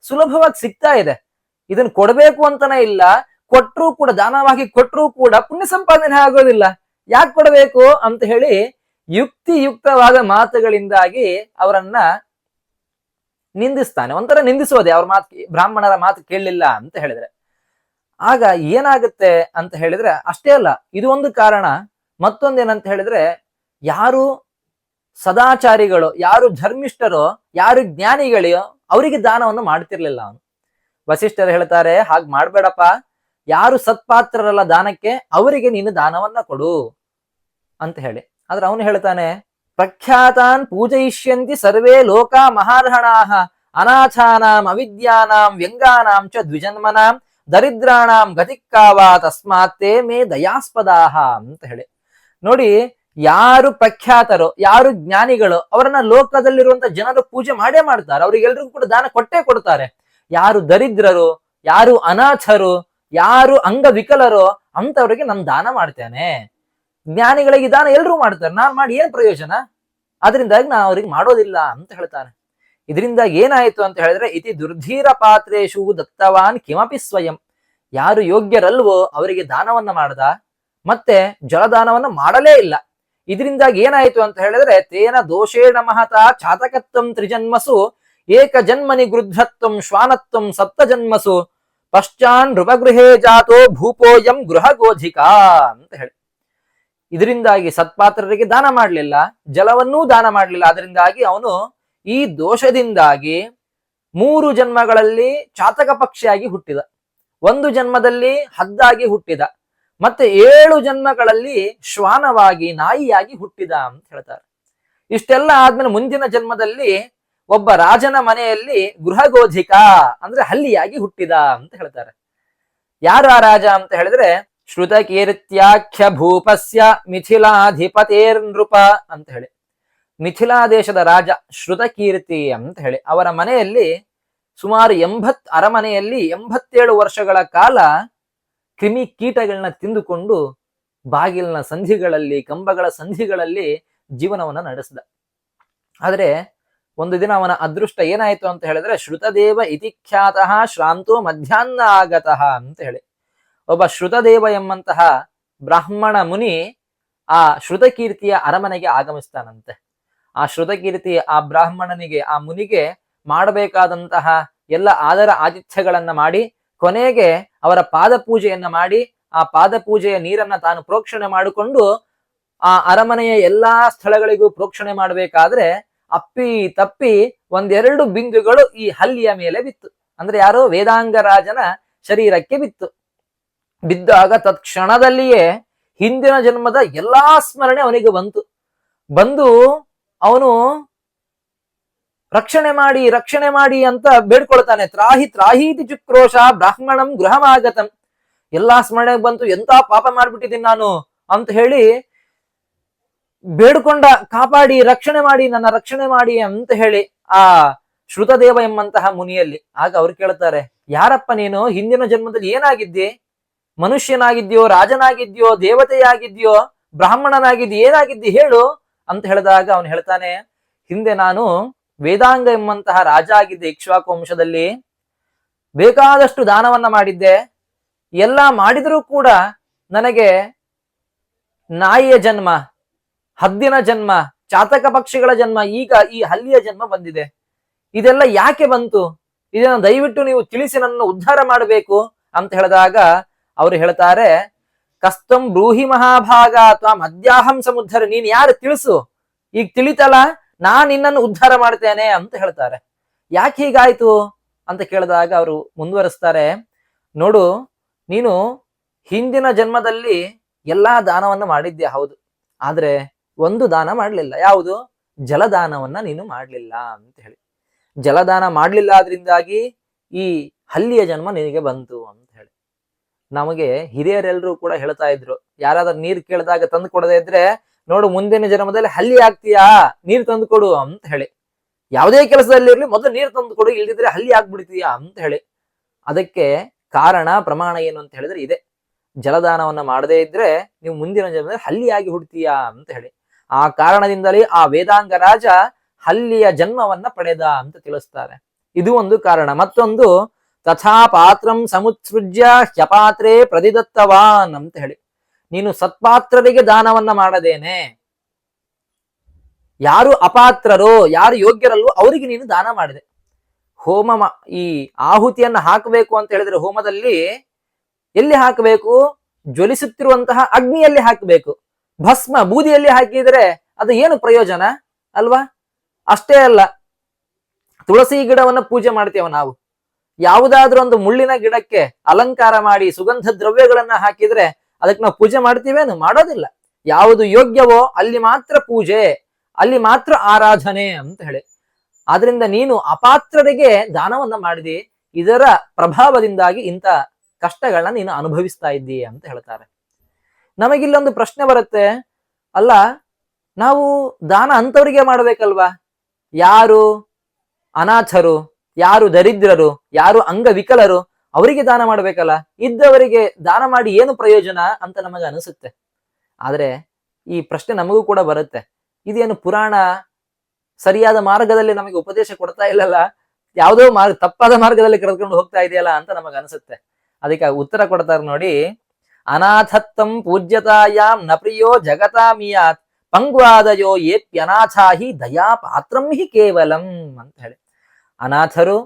ಸುಲಭವಾಗಿ ಸಿಗ್ತಾ ಇದೆ. ಇದನ್ನ ಕೊಡಬೇಕು ಅಂತನೇ ಇಲ್ಲ. ಕೊಟ್ಟರೂ ಕೂಡ, ದಾನವಾಗಿ ಕೊಟ್ಟರೂ ಕೂಡ ಪುಣ್ಯ ಸಂಪಾದನೆ ಆಗೋದಿಲ್ಲ. ಯಾಕೆ ಕೊಡಬೇಕು ಅಂತ ಹೇಳಿ ಯುಕ್ತಿಯುಕ್ತವಾದ ಮಾತುಗಳಿಂದಾಗಿ ಅವರನ್ನ ನಿಂದಿಸ್ತಾನೆ. ಒಂಥರ ನಿಂದಿಸೋದೆ. ಅವ್ರ ಮಾತು, ಬ್ರಾಹ್ಮಣರ ಮಾತು ಕೇಳಲಿಲ್ಲ ಅಂತ ಹೇಳಿದ್ರೆ. ಆಗ ಏನಾಗುತ್ತೆ ಅಂತ ಹೇಳಿದ್ರೆ ಅಷ್ಟೇ ಅಲ್ಲ, ಇದು ಒಂದು ಕಾರಣ. ಮತ್ತೊಂದೇನಂತ ಹೇಳಿದ್ರೆ ಯಾರು ಸದಾಚಾರಿಗಳು, ಯಾರು ಧರ್ಮಿಷ್ಠರೋ, ಯಾರು ಜ್ಞಾನಿಗಳಿಯೋ ಅವರಿಗೆ ದಾನವನ್ನು ಮಾಡ್ತಿರ್ಲಿಲ್ಲ ಅವನು. ವಸಿಷ್ಠರು ಹೇಳ್ತಾರೆ, ಹಾಗೆ ಮಾಡ್ಬೇಡಪ್ಪ. ಯಾರು ಸತ್ಪಾತ್ರರಲ್ಲ ದಾನಕ್ಕೆ, ಅವರಿಗೆ ನೀನು ದಾನವನ್ನ ಕೊಡು. ಅಂತ ಹೇಳಿ. ಆದ್ರೆ ಅವನು ಹೇಳ್ತಾನೆ, ಪ್ರಖ್ಯಾತಾನ್ ಪೂಜಯಿಷ್ಯಂತಿ ಸರ್ವೇ ಲೋಕ ಮಹಾರ್ಹಣಾಹ ಅನಾಥಾನಾಂ, ಅವಿದ್ಯಾನಾಂ, ವ್ಯಂಗಾನಾಂ ಚ ದ್ವಿಜನ್ಮನಾಂ. ದರಿದ್ರಾಣಾಂ ಗತಿಕ್ಕಾವ ತಸ್ಮಾತ್ತೇ ಮೇ ದಯಾಸ್ಪದಾಹ ಅಂತ ಹೇಳಿ. ನೋಡಿ, ಯಾರು ಪ್ರಖ್ಯಾತರು, ಯಾರು ಜ್ಞಾನಿಗಳು, ಅವರನ್ನ ಲೋಕದಲ್ಲಿರುವಂತ ಜನರು ಪೂಜೆ ಮಾಡೇ ಮಾಡ್ತಾರೆ. ಅವ್ರಿಗೆಲ್ರಿಗೂ ಕೂಡ ದಾನ ಕೊಟ್ಟೇ ಕೊಡ್ತಾರೆ. ಯಾರು ದರಿದ್ರರು, ಯಾರು ಅನಾಥರು, ಯಾರು ಅಂಗವಿಕಲರು ಅಂತವ್ರಿಗೆ ನಾನು ದಾನ ಮಾಡ್ತೇನೆ. ಜ್ಞಾನಿಗಳಿಗೆ ದಾನ ಎಲ್ಲರೂ ಮಾಡ್ತಾರೆ. ನಾನು ಮಾಡಿ ಏನ್ ಪ್ರಯೋಜನ? ಅದರಿಂದಾಗಿ ನಾ ಅವ್ರಿಗೆ ಮಾಡೋದಿಲ್ಲ ಅಂತ ಹೇಳ್ತಾನೆ ಇದರಿಂದ ಏನಾಯಿತು ಅಂತ ಹೇಳಿದ್ರೆ, ಇತಿ ದುರ್ಧೀರ ಪಾತ್ರೇಶು ದತ್ತವಾನ್ ಕಿಮಪಿ ಸ್ವಯಂ. ಯಾರು ಯೋಗ್ಯರಲ್ವೋ ಅವರಿಗೆ ದಾನವನ್ನ ಮಾಡದ, ಮತ್ತೆ ಜಲದಾನವನ್ನ ಮಾಡಲೇ ಇಲ್ಲ. ಇದರಿಂದಾಗಿ ಏನಾಯಿತು ಅಂತ ಹೇಳಿದ್ರೆ, ತೇನ ದೋಷೇಣ ಮಹತಾ ಚಾತಕತ್ವಂ ತ್ರಿಜನ್ಮಸು, ಏಕ ಜನ್ಮನಿ ಗೃಧತ್ವಂ ಶ್ವಾನತ್ವಂ ಸಪ್ತ ಜನ್ಮಸು, ಪಶ್ಚಾನ್ ನೃಪಗೃಹೇ ಜಾತೋ ಭೂಪೋಯಂ ಗೃಹ ಗೋಧಿಕಾ ಅಂತ ಹೇಳಿ. ಇದರಿಂದಾಗಿ ಸತ್ಪಾತ್ರರಿಗೆ ದಾನ ಮಾಡಲಿಲ್ಲ, ಜಲವನ್ನೂ ದಾನ ಮಾಡಲಿಲ್ಲ, ಅದರಿಂದಾಗಿ ಅವನು ಈ ದೋಷದಿಂದಾಗಿ ಮೂರು ಜನ್ಮಗಳಲ್ಲಿ ಚಾತಕ ಪಕ್ಷಿಯಾಗಿ ಹುಟ್ಟಿದ. ಒಂದು ಜನ್ಮದಲ್ಲಿ ಹದ್ದಾಗಿ ಹುಟ್ಟಿದ. ಮತ್ತೆ ಏಳು ಜನ್ಮಗಳಲ್ಲಿ ಶ್ವಾನವಾಗಿ, ನಾಯಿಯಾಗಿ ಹುಟ್ಟಿದ ಅಂತ ಹೇಳ್ತಾರೆ. ಇಷ್ಟೆಲ್ಲ ಆದ್ಮೇಲೆ ಮುಂದಿನ ಜನ್ಮದಲ್ಲಿ ಒಬ್ಬ ರಾಜನ ಮನೆಯಲ್ಲಿ ಗೃಹಗೋಧಿಕ, ಅಂದ್ರೆ ಹಲ್ಲಿಯಾಗಿ ಹುಟ್ಟಿದ ಅಂತ ಹೇಳ್ತಾರೆ. ಯಾರು ರಾಜ ಅಂತ ಹೇಳಿದ್ರೆ ಶ್ರುತಕೀರ್ತ್ಯಾಖ್ಯ ಭೂಪಸ್ಯ ಮಿಥಿಲಾಧಿಪತೇರ್ ನೃಪ ಅಂತ ಹೇಳಿ. ಮಿಥಿಲಾ ದೇಶದ ರಾಜ ಶ್ರುತಕೀರ್ತಿ ಅಂತ ಹೇಳಿ. ಅವರ ಮನೆಯಲ್ಲಿ ಸುಮಾರು ಎಂಬತ್ ಅರಮನೆಯಲ್ಲಿ ಎಂಬತ್ತೇಳು ವರ್ಷಗಳ ಕಾಲ ಕ್ರಿಮಿ ಕೀಟಗಳನ್ನ ತಿಂದುಕೊಂಡು ಬಾಗಿಲಿನ ಸಂಧಿಗಳಲ್ಲಿ, ಕಂಬಗಳ ಸಂಧಿಗಳಲ್ಲಿ ಜೀವನವನ್ನ ನಡೆಸಿದ. ಆದರೆ ಒಂದು ದಿನ ಅವನ ಅದೃಷ್ಟ ಏನಾಯ್ತು ಅಂತ ಹೇಳಿದ್ರೆ, ಶ್ರುತದೇವ ಇತಿಖ್ಯಾತಃ ಶ್ರಾಂತೋ ಮಧ್ಯಾಹ್ನ ಆಗತಃ ಅಂತ ಹೇಳಿ. ಒಬ್ಬ ಶ್ರುತದೇವ ಎಂಬಂತಹ ಬ್ರಾಹ್ಮಣ ಮುನಿ ಆ ಶ್ರುತಕೀರ್ತಿಯ ಅರಮನೆಗೆ ಆಗಮಿಸ್ತಾನಂತೆ. ಆ ಶ್ರುತಕೀರ್ತಿ ಆ ಬ್ರಾಹ್ಮಣನಿಗೆ, ಆ ಮುನಿಗೆ ಮಾಡಬೇಕಾದಂತಹ ಎಲ್ಲ ಆದರ ಆತಿಥ್ಯಗಳನ್ನ ಮಾಡಿ, ಕೊನೆಗೆ ಅವರ ಪಾದ ಪೂಜೆಯನ್ನ ಮಾಡಿ, ಆ ಪಾದ ಪೂಜೆಯ ನೀರನ್ನ ತಾನು ಪ್ರೋಕ್ಷಣೆ ಮಾಡಿಕೊಂಡು, ಆ ಅರಮನೆಯ ಎಲ್ಲಾ ಸ್ಥಳಗಳಿಗೂ ಪ್ರೋಕ್ಷಣೆ ಮಾಡಬೇಕಾದ್ರೆ ಅಪ್ಪಿ ತಪ್ಪಿ ಒಂದೆರಡು ಬಿಂದುಗಳು ಈ ಹಲ್ಲಿಯ ಮೇಲೆ ಬಿತ್ತು. ಅಂದ್ರೆ ಯಾರೋ ವೇದಾಂಗರಾಜನ ಶರೀರಕ್ಕೆ ಬಿತ್ತು. ಬಿದ್ದಾಗ ತತ್ಕ್ಷಣದಲ್ಲಿಯೇ ಹಿಂದಿನ ಜನ್ಮದ ಎಲ್ಲಾ ಸ್ಮರಣೆ ಅವನಿಗೆ ಬಂತು. ಬಂದು ಅವನು ರಕ್ಷಣೆ ಮಾಡಿ ರಕ್ಷಣೆ ಮಾಡಿ ಅಂತ ಬೇಡ್ಕೊಳ್ತಾನೆ. ತ್ರಾಹಿ ತ್ರಾಹೀತಿ ಚುಕ್ರೋಶ, ಬ್ರಾಹ್ಮಣಂ ಗೃಹಮಾಗತಂ. ಎಲ್ಲಾ ಸ್ಮರಣೆಗೆ ಬಂತು, ಎಂತ ಪಾಪ ಮಾಡ್ಬಿಟ್ಟಿದ್ದೀನಿ ನಾನು ಅಂತ ಹೇಳಿ ಬೇಡ್ಕೊಂಡ, ಕಾಪಾಡಿ, ರಕ್ಷಣೆ ಮಾಡಿ, ನನ್ನ ರಕ್ಷಣೆ ಮಾಡಿ ಅಂತ ಹೇಳಿ ಆ ಶ್ರುತದೇವ ಎಂಬಂತಹ ಮುನಿಯಲ್ಲಿ. ಆಗ ಅವ್ರು ಕೇಳ್ತಾರೆ, ಯಾರಪ್ಪ ನೀನು? ಹಿಂದಿನ ಜನ್ಮದಲ್ಲಿ ಏನಾಗಿದ್ದಿ? ಮನುಷ್ಯನಾಗಿದ್ಯೋ, ರಾಜನಾಗಿದ್ಯೋ, ದೇವತೆಯಾಗಿದ್ಯೋ ಬ್ರಾಹ್ಮಣನಾಗಿದ್ದಿ ಏನಾಗಿದ್ದಿ? ಹೇಳು. ಅಂತ ಹೇಳಿದಾಗ ಅವನು ಹೇಳ್ತಾನೆ, ಹಿಂದೆ ನಾನು ವೇದಾಂಗ ಎಂಬಂತಹ ರಾಜ ಆಗಿದ್ದೆ ಇಕ್ಷ್ವಾಕು ವಂಶದಲ್ಲಿ. ಬೇಕಾದಷ್ಟು ದಾನವನ್ನ ಮಾಡಿದ್ದೆ. ಎಲ್ಲ ಮಾಡಿದರೂ ಕೂಡ ನನಗೆ ನಾಯಿಯ ಜನ್ಮ, ಹದ್ದಿನ ಜನ್ಮ, ಚಾತಕ ಪಕ್ಷಿಗಳ ಜನ್ಮ, ಈಗ ಈ ಹಲ್ಲಿಯ ಜನ್ಮ ಬಂದಿದೆ. ಇದೆಲ್ಲ ಯಾಕೆ ಬಂತು? ಇದನ್ನು ದಯವಿಟ್ಟು ನೀವು ತಿಳಿಸಿ ನನ್ನ ಉದ್ಧಾರ ಮಾಡಬೇಕು ಅಂತ ಹೇಳಿದಾಗ ಅವರು ಹೇಳ್ತಾರೆ ಕಸ್ತಂ ಬ್ರೂಹಿ ಮಹಾಭಾಗ ಅಥವಾ ಮಧ್ಯಾಹಂ ಸಮುದ್ಧರ, ನೀನ್ ಯಾರು ತಿಳಿಸು? ಈಗ ತಿಳಿತಲ್ಲ ನಾ ನಿನ್ನನ್ನು ಉದ್ಧಾರ ಮಾಡ್ತೇನೆ ಅಂತ ಹೇಳ್ತಾರೆ. ಯಾಕೆ ಹೀಗಾಯ್ತು ಅಂತ ಕೇಳಿದಾಗ ಅವರು ಮುಂದುವರಿಸ್ತಾರೆ. ನೋಡು, ನೀನು ಹಿಂದಿನ ಜನ್ಮದಲ್ಲಿ ಎಲ್ಲಾ ದಾನವನ್ನ ಮಾಡಿದ್ದೆ ಹೌದು. ಆದ್ರೆ ಒಂದು ದಾನ ಮಾಡ್ಲಿಲ್ಲ. ಯಾವುದು? ಜಲದಾನವನ್ನ ನೀನು ಮಾಡ್ಲಿಲ್ಲ ಅಂತ ಹೇಳಿ. ಜಲದಾನ ಮಾಡಲಿಲ್ಲ ಆದ್ರಿಂದಾಗಿ ಈ ಹಲ್ಲಿಯ ಜನ್ಮ ನಿನಗೆ ಬಂತು ಅಂತ ನಮಗೆ ಹಿರಿಯರೆಲ್ಲರೂ ಕೂಡ ಹೇಳ್ತಾ ಇದ್ರು. ಯಾರಾದ್ರೂ ನೀರ್ ಕೇಳಿದಾಗ ತಂದು ಕೊಡದೇ ಇದ್ರೆ, ನೋಡು ಮುಂದಿನ ಜನ್ಮದಲ್ಲಿ ಹಲ್ಲಿ ಆಗ್ತೀಯಾ? ನೀರ್ ತಂದು ಕೊಡು ಅಂತ ಹೇಳಿ. ಯಾವುದೇ ಕೆಲಸದಲ್ಲಿ ಇರ್ಲಿ ಮೊದಲು ನೀರ್ ತಂದು ಕೊಡು, ಇಲ್ದಿದ್ರೆ ಹಲ್ಲಿ ಆಗ್ಬಿಡ್ತೀಯಾ ಅಂತ ಹೇಳಿ. ಅದಕ್ಕೆ ಕಾರಣ, ಪ್ರಮಾಣ ಏನು ಅಂತ ಹೇಳಿದ್ರೆ ಇದೆ. ಜಲದಾನವನ್ನ ಮಾಡದೇ ಇದ್ರೆ ನೀವು ಮುಂದಿನ ಜನ್ಮದಲ್ಲಿ ಹಲ್ಲಿಯಾಗಿ ಹುಡ್ತೀಯಾ ಅಂತ ಹೇಳಿ. ಆ ಕಾರಣದಿಂದಲೇ ಆ ವೇದಾಂಗ ರಾಜ ಹಲ್ಲಿಯ ಜನ್ಮವನ್ನ ಪಡೆದ ಅಂತ ತಿಳಿಸ್ತಾರೆ. ಇದು ಒಂದು ಕಾರಣ. ಮತ್ತೊಂದು ತಥಾ ಪಾತ್ರಂ ಸಮುತ್ಸೃಜ್ಯ ಹ್ಯಪಾತ್ರೆ ಪ್ರತಿದತ್ತವಾನ್ ಅಂತ ಹೇಳಿ. ನೀನು ಸತ್ಪಾತ್ರರಿಗೆ ದಾನವನ್ನ ಮಾಡದೇನೆ. ಯಾರು ಅಪಾತ್ರರೋ, ಯಾರು ಯೋಗ್ಯರಲ್ಲೋ ಅವರಿಗೆ ನೀನು ದಾನ ಮಾಡಿದೆ. ಹೋಮ ಈ ಆಹುತಿಯನ್ನ ಹಾಕಬೇಕು ಅಂತ ಹೇಳಿದ್ರೆ ಹೋಮದಲ್ಲಿ ಎಲ್ಲಿ ಹಾಕಬೇಕು? ಜ್ವಲಿಸುತ್ತಿರುವಂತಹ ಅಗ್ನಿಯಲ್ಲಿ ಹಾಕಬೇಕು. ಭಸ್ಮ ಬೂದಿಯಲ್ಲಿ ಹಾಕಿದರೆ ಅದು ಏನು ಪ್ರಯೋಜನ ಅಲ್ವಾ? ಅಷ್ಟೇ ಅಲ್ಲ. ತುಳಸಿ ಗಿಡವನ್ನ ಪೂಜೆ ಮಾಡ್ತೇವೆ ನಾವು. ಯಾವುದಾದ್ರೂ ಒಂದು ಮುಳ್ಳಿನ ಗಿಡಕ್ಕೆ ಅಲಂಕಾರ ಮಾಡಿ ಸುಗಂಧ ದ್ರವ್ಯಗಳನ್ನ ಹಾಕಿದ್ರೆ ಅದಕ್ಕೆ ನಾವು ಪೂಜೆ ಮಾಡ್ತೀವೇನು ಮಾಡೋದಿಲ್ಲ. ಯಾವುದು ಯೋಗ್ಯವೋ ಅಲ್ಲಿ ಮಾತ್ರ ಪೂಜೆ, ಅಲ್ಲಿ ಮಾತ್ರ ಆರಾಧನೆ ಅಂತ ಹೇಳಿ. ಆದ್ರಿಂದ ನೀನು ಅಪಾತ್ರರಿಗೆ ದಾನವನ್ನ ಮಾಡಿದಿ, ಇದರ ಪ್ರಭಾವದಿಂದಾಗಿ ಇಂಥ ಕಷ್ಟಗಳನ್ನ ನೀನು ಅನುಭವಿಸ್ತಾ ಇದ್ದೀಯ ಅಂತ ಹೇಳ್ತಾರೆ. ನಮಗಿಲ್ಲೊಂದು ಪ್ರಶ್ನೆ ಬರುತ್ತೆ. ಅಲ್ಲ, ನಾವು ದಾನ ಅಂಥವ್ರಿಗೆ ಮಾಡ್ಬೇಕಲ್ವಾ? ಯಾರು? ಅನಾಥರು? ಯಾರು ದರಿದ್ರರು, ಯಾರು ಅಂಗವಿಕಲರು, ಅವರಿಗೆ ದಾನ ಮಾಡ್ಬೇಕಲ್ಲ? ಇದ್ದವರಿಗೆ ದಾನ ಮಾಡಿ ಏನು ಪ್ರಯೋಜನ ಅಂತ ನಮಗೆ ಅನಿಸುತ್ತೆ. ಆದರೆ ಈ ಪ್ರಶ್ನೆ ನಮಗೂ ಕೂಡ ಬರುತ್ತೆ. ಇದೇನು ಪುರಾಣ ಸರಿಯಾದ ಮಾರ್ಗದಲ್ಲಿ ನಮಗೆ ಉಪದೇಶ ಕೊಡ್ತಾ ಇಲ್ಲಲ್ಲ? ಯಾವುದೋ ಮಾರ್ಗ, ತಪ್ಪಾದ ಮಾರ್ಗದಲ್ಲಿ ಕರೆದುಕೊಂಡು ಹೋಗ್ತಾ ಇದೆಯಲ್ಲ ಅಂತ ನಮಗೆ ಅನಿಸುತ್ತೆ. ಅದಕ್ಕೆ ಉತ್ತರ ಕೊಡ್ತಾರೆ ನೋಡಿ ಅನಾಥತ್ತಂ ಪೂಜ್ಯತಾಯಾಂ ನ ಪ್ರಿಯೋ ಜಗತಾಮಿಯಾತ್, ಪಂಗ್ವಾದಯೋ ಏಪ್ಯನಾಥಾಹಿ ದಯಾ ಪಾತ್ರಂ ಹಿ ಕೇವಲಂ ಅಂತ ಹೇಳಿ. ಅನಾಥರು,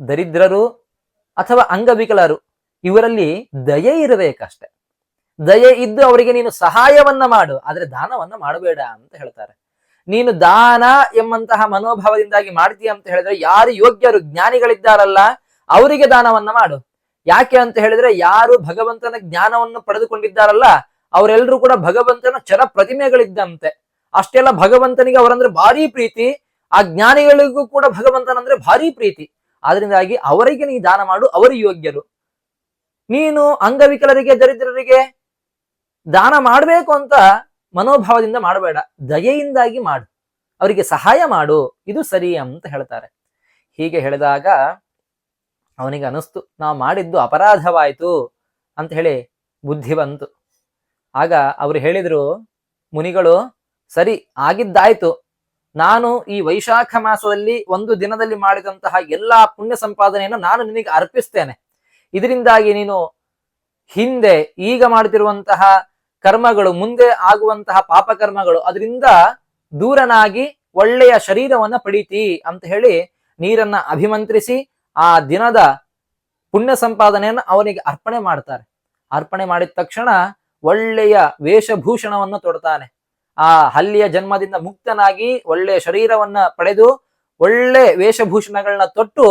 ದರಿದ್ರರು ಅಥವಾ ಅಂಗವಿಕಲರು, ಇವರಲ್ಲಿ ದಯೆ ಇರಬೇಕಷ್ಟೆ. ದಯೆ ಇದ್ದು ಅವರಿಗೆ ನೀನು ಸಹಾಯವನ್ನ ಮಾಡು, ಆದ್ರೆ ದಾನವನ್ನ ಮಾಡಬೇಡ ಅಂತ ಹೇಳ್ತಾರೆ. ನೀನು ದಾನ ಎಂಬಂತಹ ಮನೋಭಾವದಿಂದಾಗಿ ಮಾಡ್ತೀಯ ಅಂತ ಹೇಳಿದ್ರೆ ಯಾರು ಯೋಗ್ಯರು, ಜ್ಞಾನಿಗಳಿದ್ದಾರಲ್ಲ, ಅವರಿಗೆ ದಾನವನ್ನ ಮಾಡು. ಯಾಕೆ ಅಂತ ಹೇಳಿದ್ರೆ ಯಾರು ಭಗವಂತನ ಜ್ಞಾನವನ್ನು ಪಡೆದುಕೊಂಡಿದ್ದಾರಲ್ಲ, ಅವರೆಲ್ಲರೂ ಕೂಡ ಭಗವಂತನ ಚರ ಪ್ರತಿಮೆಗಳಿದ್ದಂತೆ ಅಷ್ಟೆಲ್ಲ ಭಗವಂತನಿಗೆ ಅವರಂದ್ರೆ ಭಾರಿ ಪ್ರೀತಿ ಆ ಜ್ಞಾನಿಗಳಿಗೂ ಕೂಡ ಭಗವಂತನಂದ್ರೆ ಭಾರಿ ಪ್ರೀತಿ. ಆದ್ರಿಂದಾಗಿ ಅವರಿಗೆ ನೀ ದಾನ ಮಾಡು, ಅವರು ಯೋಗ್ಯರು. ನೀನು ಅಂಗವಿಕಲರಿಗೆ, ದರಿದ್ರರಿಗೆ ದಾನ ಮಾಡಬೇಕು ಅಂತ ಮನೋಭಾವದಿಂದ ಮಾಡಬೇಡ. ದಯೆಯಿಂದಾಗಿ ಮಾಡು. ಅವರಿಗೆ ಸಹಾಯ ಮಾಡು. ಇದು ಸರಿ ಅಂತ ಹೇಳ್ತಾರೆ. ಹೀಗೆ ಹೇಳಿದಾಗ ಅವನಿಗೆ ಅನಿಸ್ತು, ನಾವು ಮಾಡಿದ್ದು ಅಪರಾಧವಾಯಿತು ಅಂತ ಹೇಳಿ ಬುದ್ಧಿ ಬಂತು. ಆಗ ಅವರು ಹೇಳಿದ್ರು, ಮುನಿಗಳು, ಸರಿ, ಆಗಿದ್ದಾಯ್ತು. ನಾನು ಈ ವೈಶಾಖ ಮಾಸದಲ್ಲಿ ಒಂದು ದಿನದಲ್ಲಿ ಮಾಡಿದಂತಹ ಎಲ್ಲಾ ಪುಣ್ಯ ಸಂಪಾದನೆಯನ್ನು ನಾನು ನಿನಗೆ ಅರ್ಪಿಸ್ತೇನೆ. ಇದರಿಂದಾಗಿ ನೀನು ಹಿಂದೆ ಈಗ ಮಾಡುತ್ತಿರುವಂತಹ ಕರ್ಮಗಳು, ಮುಂದೆ ಆಗುವಂತಹ ಪಾಪಕರ್ಮಗಳು, ಅದರಿಂದ ದೂರನಾಗಿ ಒಳ್ಳೆಯ ಶರೀರವನ್ನ ಪಡೀತಿ ಅಂತ ಹೇಳಿ ನೀರನ್ನ ಅಭಿಮಂತ್ರಿಸಿ ಆ ದಿನದ ಪುಣ್ಯ ಸಂಪಾದನೆಯನ್ನು ಅವನಿಗೆ ಅರ್ಪಣೆ ಮಾಡ್ತಾರೆ. ಅರ್ಪಣೆ ಮಾಡಿದ ತಕ್ಷಣ ಒಳ್ಳೆಯ ವೇಷಭೂಷಣವನ್ನು ತೊಡ್ತಾನೆ. ಆ ಹಲ್ಲಿಯ ಜನ್ಮದಿಂದ ಮುಕ್ತನಾಗಿ ಒಳ್ಳೆ ಶರೀರವನ್ನ ಪಡೆದು ಒಳ್ಳೆ ವೇಷಭೂಷಣಗಳನ್ನ ತೊಟ್ಟು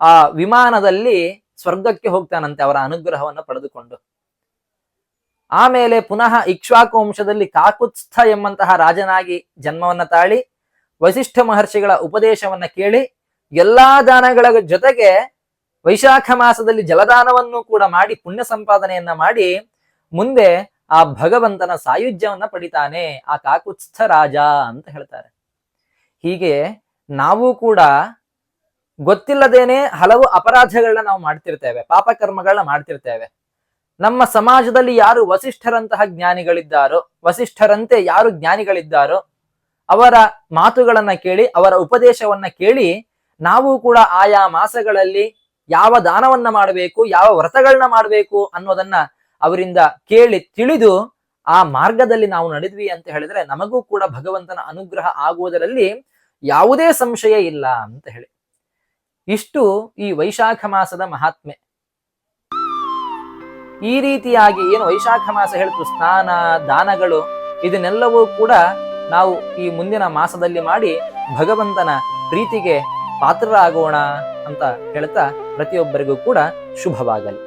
ಆ ವಿಮಾನದಲ್ಲಿ ಸ್ವರ್ಗಕ್ಕೆ ಹೋಗ್ತಾನಂತೆ ಅವರ ಅನುಗ್ರಹವನ್ನ ಪಡೆದುಕೊಂಡು. ಆಮೇಲೆ ಪುನಃ ಇಕ್ಷ್ವಾಕು ವಂಶದಲ್ಲಿ ಕಾಕುತ್ಸ್ಥ ಎಂಬಂತಹ ರಾಜನಾಗಿ ಜನ್ಮವನ್ನ ತಾಳಿ ವಸಿಷ್ಠ ಮಹರ್ಷಿಗಳ ಉಪದೇಶವನ್ನ ಕೇಳಿ ಎಲ್ಲಾ ದಾನಗಳ ಜೊತೆಗೆ ವೈಶಾಖ ಮಾಸದಲ್ಲಿ ಜಲದಾನವನ್ನು ಕೂಡ ಮಾಡಿ ಪುಣ್ಯ ಸಂಪಾದನೆಯನ್ನ ಮಾಡಿ ಮುಂದೆ ಆ ಭಗವಂತನ ಸಾಯುಜ್ಯವನ್ನ ಪಡಿತಾನೆ, ಆ ಕಾಕುತ್ಸ್ಥ ರಾಜ ಅಂತ ಹೇಳ್ತಾರೆ. ಹೀಗೆ ನಾವು ಕೂಡ ಗೊತ್ತಿಲ್ಲದೇನೆ ಹಲವು ಅಪರಾಧಗಳನ್ನ ನಾವು ಮಾಡ್ತಿರ್ತೇವೆ ಪಾಪಕರ್ಮಗಳನ್ನ ಮಾಡ್ತಿರ್ತೇವೆ. ನಮ್ಮ ಸಮಾಜದಲ್ಲಿ ಯಾರು ವಸಿಷ್ಠರಂತಹ ಜ್ಞಾನಿಗಳಿದ್ದಾರೋ, ವಸಿಷ್ಠರಂತೆ ಯಾರು ಜ್ಞಾನಿಗಳಿದ್ದಾರೋ, ಅವರ ಮಾತುಗಳನ್ನ ಕೇಳಿ, ಅವರ ಉಪದೇಶವನ್ನ ಕೇಳಿ, ನಾವು ಕೂಡ ಆಯಾ ಮಾಸಗಳಲ್ಲಿ ಯಾವ ದಾನವನ್ನ ಮಾಡಬೇಕು, ಯಾವ ವ್ರತಗಳನ್ನ ಮಾಡಬೇಕು ಅನ್ನೋದನ್ನ ಅವರಿಂದ ಕೇಳಿ ತಿಳಿದು ಆ ಮಾರ್ಗದಲ್ಲಿ ನಾವು ನಡೆದ್ವಿ ಅಂತ ಹೇಳಿದ್ರೆ ನಮಗೂ ಕೂಡ ಭಗವಂತನ ಅನುಗ್ರಹ ಆಗುವುದರಲ್ಲಿ ಯಾವುದೇ ಸಂಶಯ ಇಲ್ಲ ಅಂತ ಹೇಳಿ. ಇಷ್ಟು ಈ ವೈಶಾಖ ಮಾಸದ ಮಹಾತ್ಮೆ ಈ ರೀತಿಯಾಗಿ ಏನು ವೈಶಾಖ ಮಾಸ ಹೇಳ್ತು ಸ್ನಾನ, ದಾನಗಳು, ಇದನ್ನೆಲ್ಲವೂ ಕೂಡ ನಾವು ಈ ಮುಂದಿನ ಮಾಸದಲ್ಲಿ ಮಾಡಿ ಭಗವಂತನ ಪ್ರೀತಿಗೆ ಪಾತ್ರರಾಗೋಣ ಅಂತ ಹೇಳ್ತಾ ಪ್ರತಿಯೊಬ್ಬರಿಗೂ ಕೂಡ ಶುಭವಾಗಲಿ.